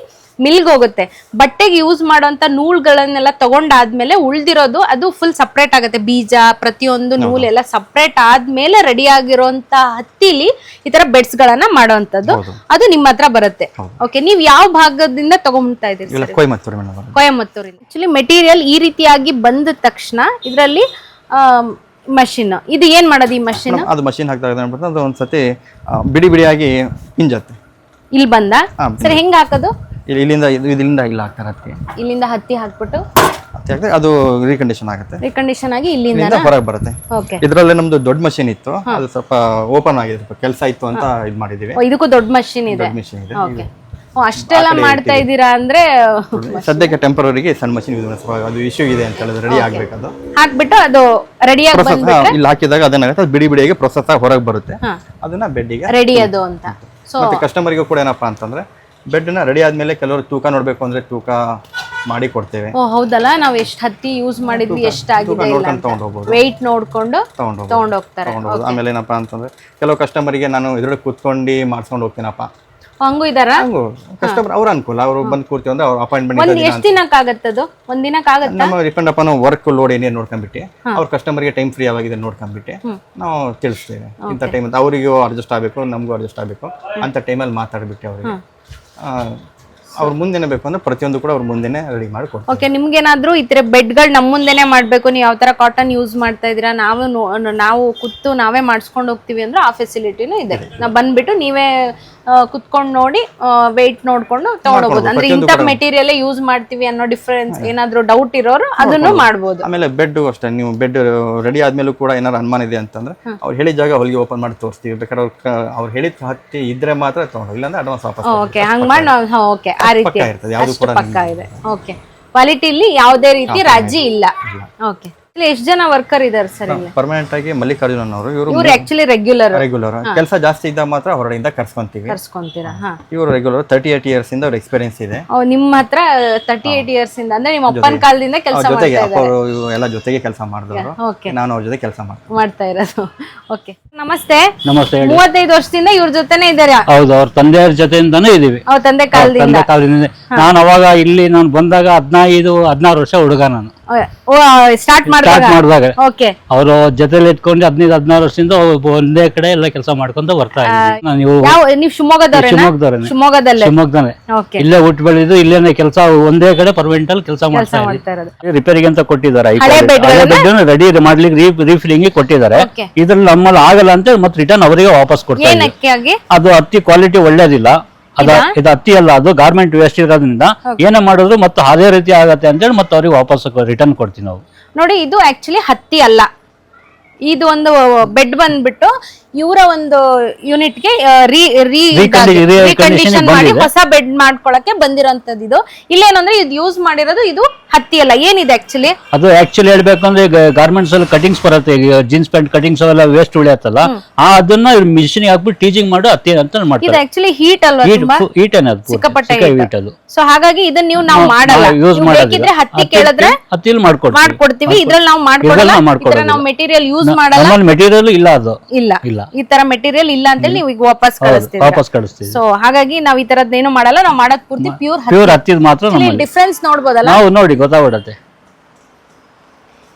ಹೋಗುತ್ತೆ. ಬಟ್ಟೆಗೆ ಯೂಸ್ ಮಾಡೋಂಥ ನೂಲ್ಗಳನ್ನೆಲ್ಲ ತಗೊಂಡಾದ್ಮೇಲೆ ಉಳ್ದಿರೋದು ಅದು ಫುಲ್ ಸಪ್ರೇಟ್ ಆಗುತ್ತೆ. ಬೀಜ ಪ್ರತಿಯೊಂದು ನೂಲೆಲ್ಲ ಸಪ್ರೇಟ್ ಆದ್ಮೇಲೆ ರೆಡಿ ಆಗಿರೋಂಥ ಹತ್ತಿಲಿ ಈ ತರ ಬೆಡ್ಸ್ ಗಳನ್ನ ಮಾಡೋವಂಥದ್ದು ಅದು ನಿಮ್ಮ ಹತ್ರ ಬರುತ್ತೆ. ಓಕೆ ನೀವು ಯಾವ ಭಾಗದಿಂದ ತಗೊಂಡ್ತಾ ಇದ್ದೀರಿ ಕೊಯಮತ್ತೂರಿಂದ. ಆಕ್ಚುಲಿ ಮೆಟೀರಿಯಲ್ ಈ ರೀತಿಯಾಗಿ ಬಂದ ತಕ್ಷಣ ಇದರಲ್ಲಿ ಮಷಿನ್ ಇದು ಏನ್ ಮಾಡೋದು ಈ ಮಷಿನ್ ಅದು ಮಷಿನ್ ಹಾಕ್ತಾ ಇದ್ದಾರೆ ಅದು ಬಿಡಿ ಬಿಡಿಯಾಗಿ ಹಿಂಜತ್ತೆ ಇಲ್ಲಿ ಬಂದ? ಸರಿ ಹೆಂಗ್ ಹಾಕೋದು? ಇಲ್ಲಿ ಇಲ್ಲಿಂದ ಇದು ಇಲ್ಲಿಂದ ಇಲ್ಲ ಹಾಕ್ತಾರೆ ಹತ್ತಿ. ಇಲ್ಲಿಂದ ಹತ್ತಿ ಹಾಕ್ಬಿಟ್ಟು ಮತ್ತೆ ಹಾಕಿದ್ರೆ ಅದು ರೀಕಂಡೀಷನ್ ಆಗುತ್ತೆ. ರಿಕಂಡೀಷನ್ ಆಗಿ ಇಲ್ಲಿಂದ ಇಲ್ಲಿಂದ ಹೊರಗೆ ಬರುತ್ತೆ. ಓಕೆ ಇದರಲ್ಲೇ ನಮ್ದು ದೊಡ್ಡ ಮಷಿನ್ ಇತ್ತು. ಅದು ಸ್ವಲ್ಪ ಓಪನ್ ಆಗಿದೆ ಸ್ವಲ್ಪ ಕೆಲಸ ಇತ್ತು ಅಂತ ಇದು ಮಾಡಿದೀವಿ. ಇದಕ್ಕೂ ದೊಡ್ಡ ಮಷಿನ್ ಇದೆ. ದೊಡ್ಡ ಮಿಷಿನ್ ಇದೆ. ಓಕೆ ಅಷ್ಟೆಲ್ಲ ಮಾಡ್ತಾ ಇದ್ದೀರಾ ಅಂದ್ರೆ ಸದ್ಯಕ್ಕೆ ಟೆಂಪರರಿಗೆ ಸಣ್ಣ ಮಷಿನ್ ಯೂಸ್ ಅದು ಇಶ್ಯೂ ಇದೆ ಅಂತ ಹೇಳಿದ್ರೆ ರೆಡಿ ಆಗ್ಬೇಕದು. ಹಾಕ್ಬಿಟ್ಟು ಅದು ರೆಡಿಯಾಗಿ ಪ್ರೊಸೆಸ್ ಇಲ್ಲಿ ಹಾಕಿದಾಗ ಅದೇನಾಗುತ್ತೆ? ಅದು ಬಿಡಿ ಬಿಡಿಗೆ ಪ್ರೊಸೆಸ್ ಆಗಿ ಹೊರಗೆ ಬರುತ್ತೆ. ಹಾ. ಅದನ್ನ ಬೆಡ್ಡಿಗೆ ರೆಡಿ ಅದು ಅಂತ. ಸೊ ಮತ್ತೆ ಕಸ್ಟಮರ್ಗೆ ಕೂಡ ಏನಪ್ಪಾ ಅಂತಂದ್ರೆ ಬೆಡ್ನ ರೆಡಿ ಆದ್ಮೇಲೆ ಕೆಲವರು ತೂಕ ನೋಡ್ಬೇಕು ಅಂದ್ರೆ ತೂಕ ಮಾಡಿ ಕೊಡ್ತೇವೆ. ಓ ಹೌದಲ್ಲ? ನಾವು ಎಷ್ಟು ಹತ್ತಿ ಯೂಸ್ ಮಾಡಿದ್ವಿ ಎಷ್ಟಾಗಿದೆ ಇಲ್ಲ ನೋಡ್ಕೊಂಡು ತಗೊಂಡು ಹೋಗ್ಬೋದು ವೆಯ್ಟ್ ನೋಡ್ಕೊಂಡು ತಗೊಂಡು ತಗೊಂಡು ಹೋಗ್ತಾರೆ ಆಮೇಲೆ ಏನಪ್ಪ ಅಂತಂದ್ರೆ ಕೆಲವು ಕಸ್ಟಮರ್ಗೆ ನಾನು ಇದ್ರೊಳಗೆ ಕೂತ್ಕೊಂಡು ಮಾಡ್ಸ್ಕೊಂಡು ಹೋಗ್ತೀನಪ್ಪ. ಹಂಗೂ ಇದಾರ ಹಂಗು. ಕಸ್ಟಮರ್ ಅವ್ರ ಅನುಕೂಲ. ಅವರು ಬಂದು ಕೂರ್ತೀವಿ ಅಂದ್ರೆ ಅವ್ರ ಅಪಾಯಿಂಟ್ಮೆಂಟ್ ಒಂದ್ ಎಷ್ಟ್ ದಿನಕ್ಕಾಗತ್ತದು ಒಂದ್ ದಿನಕ್ಕಾಗತ್ತ ನಮ್ಮ ಡಿಪೆಂಡ್ ನಾವು ವರ್ಕ್ ಲೋಡ್ ಏನೇನು ನೋಡ್ಕೊಂಡ್ಬಿಟ್ಟು ಅವ್ರ ಕಸ್ಟಮರ್ಗೆ ಟೈಮ್ ಫ್ರೀ ಆಗಿದೆ ನೋಡ್ಕೊಂಡ್ಬಿಟ್ಟು ನಾವು ತಿಳಿಸ್ತೇವೆ. ಇಂಥ ಟೈಮ್ ಅಂತ ಅವರಿಗೂ ಅಡ್ಜಸ್ಟ್ ಆಗಬೇಕು ನಮಗೂ ಅಡ್ಜಸ್ಟ್ ಆಗಬೇಕು. ಅಂತ ಟೈಮಲ್ಲಿ ಮಾತಾಡ್ಬಿಟ್ಟು ಅವರಿಗೆ. ಅವ್ರ ಮುಂದೆನೆ ಬೇಕು ಅಂದ್ರೆ ಪ್ರತಿಯೊಂದು ಕೂಡ ಅವ್ರ ಮುಂದೆನೆ ರೆಡಿ ಮಾಡಿ ಕೊಡ್ತೀವಿ ಓಕೆ ನಿಮ್ಗೇನಾದ್ರೂ ಈ ತರ ಬೆಡ್ಗಳು ನಮ್ಮ ಮುಂದೆನೆ ಮಾಡ್ಬೇಕು. ನೀವು ಯಾವ ತರ ಕಾಟನ್ ಯೂಸ್ ಮಾಡ್ತಾ ಇದ್ದೀರಾ ನಾವು ನೋ- ನಾವು ಕೂತು ನಾವೇ ಮಾಡಿಸ್ಕೊಂಡು ಹೋಗ್ತೀವಿ ಅಂದ್ರೆ ಆ ಫೆಸಿಲಿಟಿನೂ ಇದೆ. ನಾವು ಬಂದ್ಬಿಟ್ಟು ನೀವೇ ಕುತ್ಕೊಂಡು ನೋಡಿ ವೆಯ್ಟ್ ನೋಡ್ಕೊಂಡು ತಗೊಂಡೋಗ್ಬೋದು ಅಂದ್ರೆ ಇಂಥ ಮೆಟೀರಿಯಲ್ ಯೂಸ್ ಮಾಡ್ತೀವಿ ಅನ್ನೋ ಡಿಫರೆನ್ಸ್ ಏನಾದ್ರೂ ಡೌಟ್ ಇರೋರು ಅದನ್ನು ಮಾಡಬಹುದು ಆಮೇಲೆ ಬೆಡ್ ಅಷ್ಟೇ ನೀವು ಬೆಡ್ ರೆಡಿ ಆದ್ಮೇಲೂ ಕೂಡ ಏನಾದ್ರು ಅನುಮಾನ ಇದೆ ಅಂತಂದ್ರೆ ಅವ್ರು ಹೇಳಿದ ಜಾಗ ಹೊಲಿಗೆ ಓಪನ್ ಮಾಡಿ ತೋರಿಸ್ತೀವಿ. ಬೇಕಾದ್ರೆ ಅವ್ರು ಹೇಳಿದ ಹತ್ತಿ ಇದ್ರೆ ಮಾತ್ರ ತಗೊಂಡು ಇಲ್ಲಾಂದ್ರೆ ಅಡ್ವಾನ್ಸ್ ವಾಪಸ್ ಓಕೆ ಹಂಗ್. ಮಾಡಿ ನಾವು ಓಕೆ ಆ ರೀತಿ. ಪಕ್ಕ ಇದೆ. ಓಕೆ ಕ್ವಾಲಿಟಿಲಿ ಯಾವುದೇ ರೀತಿ ರಾಜಿ ಇಲ್ಲ. ಓಕೆ ಎಷ್ಟು ಜನ ವರ್ಕರ್ ಇದಾರೆ ಸರ್ ಇಲ್ಲಿ? ಪರ್ಮನೆಂಟ್ ಆಗಿ ಮಲ್ಲಿಕಾರ್ಜುನನ್ ಅವರು ಇವರು ಇವ್ರು ಆಕ್ಚುಲಿ ರೆಗ್ಯುಲರ್ ರೆಗ್ಯುಲರ್ ಕೆಲಸ ಜಾಸ್ತಿ ಇದ್ದಾಗ ಮಾತ್ರ ಹೊರಗಡೆಯಿಂದ ಕರ್ಸ್ಕೊಂತೀವಿ. ಕರ್ಸ್ಕೊಂತೀರಾ? ಹಾ. ಇವರು ರೆಗ್ಯುಲರ್ ತರ್ಟಿ ಏಟ್ ಇಯರ್ಸ್ ಇಂದ ಅವ್ರ ಎಕ್ಸ್ಪೀರಿಯನ್ಸ್ ಇದೆ. ಓ, ನಿಮ್ಮ ಹತ್ರ ತರ್ಟಿ ಏಟ್ ಇಯರ್ಸ್ ಇಂದ ಅಂದ್ರೆ ನಿಮ್ಮ ಅಪ್ಪನ ಕಾಲದಿಂದ ಕೆಲಸ ಅವ್ರ ಜೊತೆಗೆ ಮಾಡ್ತಾ ಅಪ್ಪ ಅವರು ಎಲ್ಲ ಜೊತೆಗೆ ಕೆಲಸ ಮಾಡಿದ್ರು ಓಕೆ ನಾನು ಅವ್ರ ಜೊತೆ ಕೆಲಸ ಮಾಡ್ತೀನಿ. ಮಾಡ್ತಾ ಇರೋದು. ಓಕೆ ನಮಸ್ತೆ. ನಮಸ್ತೆ ಹೇಳಿ. ಮೂವತ್ತೈದು ವರ್ಷದಿಂದ ಇವ್ರ ಜೊತೆನೆ ಇದ್ದಾರೆ. ಹೌದು ಅವ್ರ ತಂದೆಯವ್ರ ಜೊತೆಯಿಂದಾನೇ ಇದೀವಿ ಅವ್ರ ತಂದೆ ಕಾಲದಿಂದ. ತಂದೆ ಕಾಲದಿಂದ. ನಾನು ಅವಾಗ ಇಲ್ಲಿ ನಾನು ಬಂದಾಗ ಹದಿನೈದು ಹದಿನಾರು ವರ್ಷ ಹುಡುಗ ನಾನು. ಸ್ಟಾರ್ಟ್ ಸ್ಟಾರ್ಟ್ ಮಾಡಿದಾಗ? ಅವರ ಜೊತೆಲಿ ಇಟ್ಕೊಂಡು ಹದಿನೈದು ಹದಿನಾರು ವರ್ಷದಿಂದ ಒಂದೇ ಕಡೆ ಎಲ್ಲ ಕೆಲಸ ಮಾಡ್ಕೊಂತ ಬರ್ತಾ ಇದ್ದೀನಿ ಶಿವಮೊಗ್ಗದಲ್ಲೇ? ಇಲ್ಲೇ ಹುಟ್ಟು ಬೆಳೆದು ಇಲ್ಲೇನೆ ಕೆಲಸ ಒಂದೇ ಕಡೆ ಪರ್ಮನೆಂಟ್ ಅಲ್ಲಿ ಕೆಲಸ ಮಾಡ್ತಾ ಇದ್ದೀನಿ ರಿಪೇರಿಗೆ ಅಂತ ಕೊಟ್ಟಿದ್ದಾರೆ ರೆಡಿ ಮಾಡ್ಲಿಕ್ಕೆ ರೀಫಿಲಿಂಗ್ ಕೊಟ್ಟಿದ್ದಾರೆ. ಇದ್ರಲ್ಲಿ ನಮ್ಮಲ್ಲಿ ಆಗಲ್ಲ ಅಂತ ಮತ್ತೆ ರಿಟರ್ನ್ ಅವರಿಗೆ ವಾಪಸ್ ಕೊಡ್ತಾರೆ ಅದು ಅತಿ ಕ್ವಾಲಿಟಿ ಒಳ್ಳೇದಿಲ್ಲ. ಅದ ಇದು ಹತ್ತಿ ಅಲ್ಲ ಅದು ಗಾರ್ಮೆಂಟ್ ವೇಸ್ಟ್ ಇರೋದ್ರಿಂದ ಏನೇ ಮಾಡಿದ್ರು ಮತ್ತೆ ಅದೇ ರೀತಿ ಆಗತ್ತೆ ಅಂತೇಳಿ ಮತ್ತೆ ಅವ್ರಿಗೆ ವಾಪಸ್ ರಿಟರ್ನ್ ಕೊಡ್ತೀವಿ ನಾವು. ನೋಡಿ ಇದು ಆಕ್ಚುಲಿ ಹತ್ತಿ ಅಲ್ಲ. ಇದು ಒಂದು ಬೆಡ್ ಬಂದ್ಬಿಟ್ಟು ಇವರ ಒಂದು ಯೂನಿಟ್ಗೆ ರೀ ರೀಕಂಡೀಷನ್ ಮಾಡಿ ಹೊಸ ಬೆಡ್ ಮಾಡ್ಕೊಳಕ್ಕೆ ಬಂದಿರೋಂಥದ್ದು ಇದು. ಇಲ್ಲೇನಂದ್ರೆ ಇದು ಯೂಸ್ ಮಾಡಿರೋದು ಇದು ಹತ್ತಿ ಅಲ್ಲ. ಏನಿದೆ ಆಕ್ಚುಲಿ ಅದು ಆಕ್ಚುಲಿ ಹೇಳ್ಬೇಕಂದ್ರೆ ಗಾರ್ಮೆಂಟ್ಸ್ ಅಲ್ಲಿ ಕಟಿಂಗ್ಸ್ ಬರುತ್ತೆ. ಜೀನ್ಸ್ ಪ್ಯಾಂಟ್ ಕಟಿಂಗ್ಸ್ ಅವೆಲ್ಲ ವೇಸ್ಟ್ ಉಳಿಯತ್ತಲ್ಲ. ಆ ಅದನ್ನ ಮಿಷಿನ್ ಹಾಕ್ಬಿಟ್ಟು ಟೀಚಿಂಗ್ ಮಾಡಿ ಹತ್ತಿ ಅಂತ ಇದು ಮಾಡ್ತಾರೆ ಆಕ್ಚುಲಿ ಹೀಟ್ ಅಲ್ವಾ ಹೀಟ್ ತುಂಬಾ? ಹೀಟ್ ಪೂರ್ತಿ. ಸಿಕ್ಕಾಪಟ್ಟೆ heat. ಅದು. ಸೊ ಹಾಗಾಗಿ ಇದನ್ನ ನೀವು ನಾವು ಮಾಡಲ್ಲ. ಯೂಸ್ ಮಾಡಿದ್ರೆ ಬೇಕಿದ್ರೆ ಹತ್ತಿ ಕೇಳಿದ್ರೆ ಹತ್ತಿಲಿ ಮಾಡ್ಕೊಡ್ತೀವಿ. ಮಾಡ್ಕೊಡ್ತೀವಿ. ಇದ್ರಲ್ಲಿ ನಾವು ಮಾಡ್ಕೊಡಲ್ಲ. ನಾವು ಮೆಟೀರಿಯಲ್ ಯೂಸ್ ಮಾಡಲ್ಲ. ಮೆಟೀರಿಯಲ್ ಇಲ್ಲ ಅದು. ಇಲ್ಲ. ಇಲ್ಲ. ಈ ತರ ಮೆಟೀರಿಯಲ್ ಇಲ್ಲ ಅಂತೇಳಿ ನೀವು ಈಗ ವಾಪಸ್ ವಾಪಸ್ ಕಳಿಸ್ತೀವಿ. ಸೊ ಹಾಗಾಗಿ ನಾವ್ ಈ ತರದ್ ಏನು ಮಾಡಲ್ಲ ನಾವು ಮಾಡೋದ್ ಪೂರ್ತಿ ಪ್ಯೂರ್ ಪ್ಯೂರ್ ಹತ್ತಿದ್ ಮಾತ್ರ ನಮ್ಮಲ್ಲಿ ಡಿಫ್ರೆನ್ಸ್ ನೋಡ್ಬೋದಲ್ಲ? ನಾವು ನೋಡಿ ಗೊತ್ತಾಗ್ಬಿಡತ್ತೆ.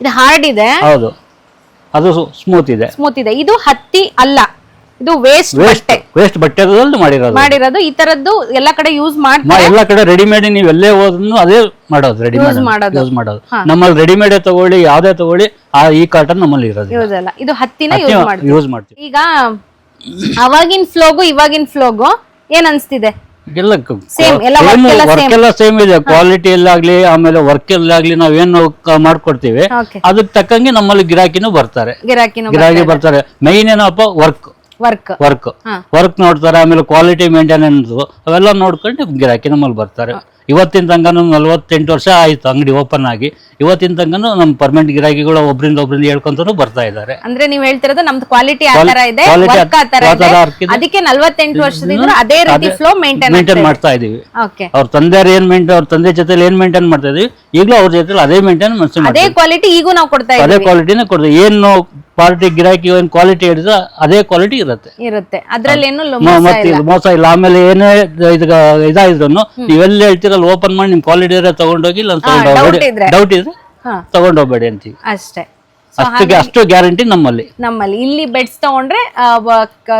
ಇದು ಹಾರ್ಡ್ ಇದೆ. ಹೌದು. ಅದು ಸ್ಮೂತ್ ಇದೆ. ಸ್ಮೂತ್ ಇದೆ. ಇದು ಹತ್ತಿ ಅಲ್ಲ. ಇದು ವೇಸ್ಟ್ ವೇಸ್ಟ್ ಬಟ್ಟೆ. ವೇಸ್ಟ್ ಬಟ್ಟೆದಲ್ಲಿ ಮಾಡಿರೋದು. ಮಾಡಿರೋದು ಈ ತರದ್ದು ಎಲ್ಲಾ ಕಡೆ ಯೂಸ್ ಮಾ- ಮಾಡ್ತಾರೆ ಎಲ್ಲ ಕಡೆ ರೆಡಿಮೇಡ್ ನೀವು ಎಲ್ಲೇ ಹೋದ್ರು ಅದೇ ಮಾಡೋದು ರೆಡಿಮೇಡ್ ಮಾಡೋದು. ಯೂಸ್ ಮಾಡೋದು. ನಮ್ಮಲ್ಲಿ ರೆಡಿಮೇಡ್ ತಗೊಳ್ಳಿ ಯಾವ್ದೇ ತಗೊಳ್ಳಿ ಆ ಈ ಕಾಟನ್ ನಮ್ಮಲ್ಲಿ ಇರೋದು ಯೂಸ್ ಅಲ್ಲ ಇದು ಹತ್ತಿನ ಯೂಸ್ ಮಾಡ್ತೀವಿ. ಯೂಸ್ ಮಾಡ್ತೀವಿ. ಈಗ ಅವಾಗಿನ ಫ್ಲೋಗು ಇವಾಗಿನ ಫ್ಲೋಗು ಏನ್ ಅನ್ಸ್ತಿದೆ? ಎಲ್ಲ Same, ಎಲ್ಲ work ಎಲ್ಲ ವರ್ಕ್ ಎಲ್ಲ ಸೇಮ್ ಇದೆ. ಕ್ವಾಲಿಟಿ ಎಲ್ಲಾಗ್ಲಿ ಆಮೇಲೆ ವರ್ಕ್ ನಾವ್ ಏನ್ ಕ- ಮಾಡ್ಕೊಡ್ತೀವಿ ಓಕೆ ಅದಕ್ಕೆ ತಕ್ಕಂಗೆ ನಮ್ಮಲ್ಲಿ ಗಿರಾಕಿನೂ ಬರ್ತಾರೆ. ಗಿರಾಕಿನು ಗಿರಾಕಿ ಬರ್ತಾರೆ. ಮೈನ್ ಏನಪ್ಪ? ವರ್ಕ್ ವರ್ಕ್ ವರ್ಕ್ ವರ್ಕ್ ನೋಡ್ತಾರೆ ಆಮೇಲೆ ಕ್ವಾಲಿಟಿ ಮೇಂಟೆನೆನ್ಸ್ ಅವೆಲ್ಲ ನೋಡ್ಕೊಂಡು ಗಿರಾಕಿ ನಮ್ಮಲ್ಲಿ ಬರ್ತಾರೆ. ಇವತ್ತಿನ ತನಕನೂ ನಲ್ವತ್ತೆಂಟು ವರ್ಷ ಆಯ್ತು ಅಂಗಡಿ ಓಪನ್ ಆಗಿ. ಇವತ್ತಿನ ತನಕನೂ ನಮ್ಮ ಪರ್ಮನೆಂಟ್ ಗಿರಾಕಿಗಳು ಒಬ್ರಿಂದ ಒಬ್ರಿಂದ ಹೇಳ್ಕೊಂತಾನು ಬರ್ತಾ ಇದ್ದಾರೆ. ಅಂದ್ರೆ ನೀವ್ ಹೇಳ್ತಿರೋದು ನಮ್ದು ಕ್ವಾಲಿಟಿ ಆ ತರ ಇದೆ ವರ್ಕ್ ಆ ತರ ಇದೆ. ಅದಕ್ಕೆ ನಲ್ವತ್ತೆಂಟು ವರ್ಷದಿಂದ ಅದೇ ರೀತಿ ಫ್ಲೋ ಮೇಂಟೈನ್ ಮಾಡ್ತಾ ಇದೀವಿ ಅವ್ರ ತಂದೆ ಏನ್ ಮೇಂಟೈನ್ ಅವ್ರ ತಂದೆ ಜೊತೆಲಿ ಏನ್ ಮೇಂಟೈನ್ ಮಾಡ್ತಾ ಇದೀವಿ ಈಗಲೂ ಅವ್ರ ಜೊತೆ ಅದೇ ಮೇಂಟೈನ್ ಅದೇ ಕ್ವಾಲಿಟಿ ಈಗೂ ನಾವು ಕೊಡ್ತಾ ಅದೇ ಇದ್ದೀವಿ. ಕ್ವಾಲಿಟಿನೇ ಕೊಡ್ತೀವಿ. ಏನು ಕ್ವಾಲಿಟಿ ಗಿರಾಕಿ ಏನ್ ಕ್ವಾಲಿಟಿ ಹಿಡಿದ್ರೆ ಅದೇ ಕ್ವಾಲಿಟಿ ಇರುತ್ತೆ. ಇರುತ್ತೆ. ಅದ್ರಲ್ಲಿ ಏನು ಮ- ಮತ್ತೆ ಇದು ಮೋಸ ಇಲ್ಲ. ಆಮೇಲೆ ಏನೇ ಇದು ಇದಾದ್ರು ನೀವೆಲ್ಲ ಹೇಳ್ತೀರಲ್ಲ ಓಪನ್ ಮಾಡಿ ನಿಮ್ ಕ್ವಾಲಿಟಿ ಇರೋ ತಗೊಂಡೋಗಿ ಇಲ್ಲ. ಡೌಟ್ ಇದ್ರೆ. ಹಾ. ತಗೊಂಡೋಗ್ಬೇಡಿ ಅಂತೀವಿ. ಅಷ್ಟೇ. ಅಷ್ಟು ಅಷ್ಟು ಗ್ಯಾರಂಟಿ ನಮ್ಮಲ್ಲಿ. ನಮ್ಮಲ್ಲಿ. ಇಲ್ಲಿ ಬೆಡ್ಸ್ ತಗೊಂಡ್ರೆ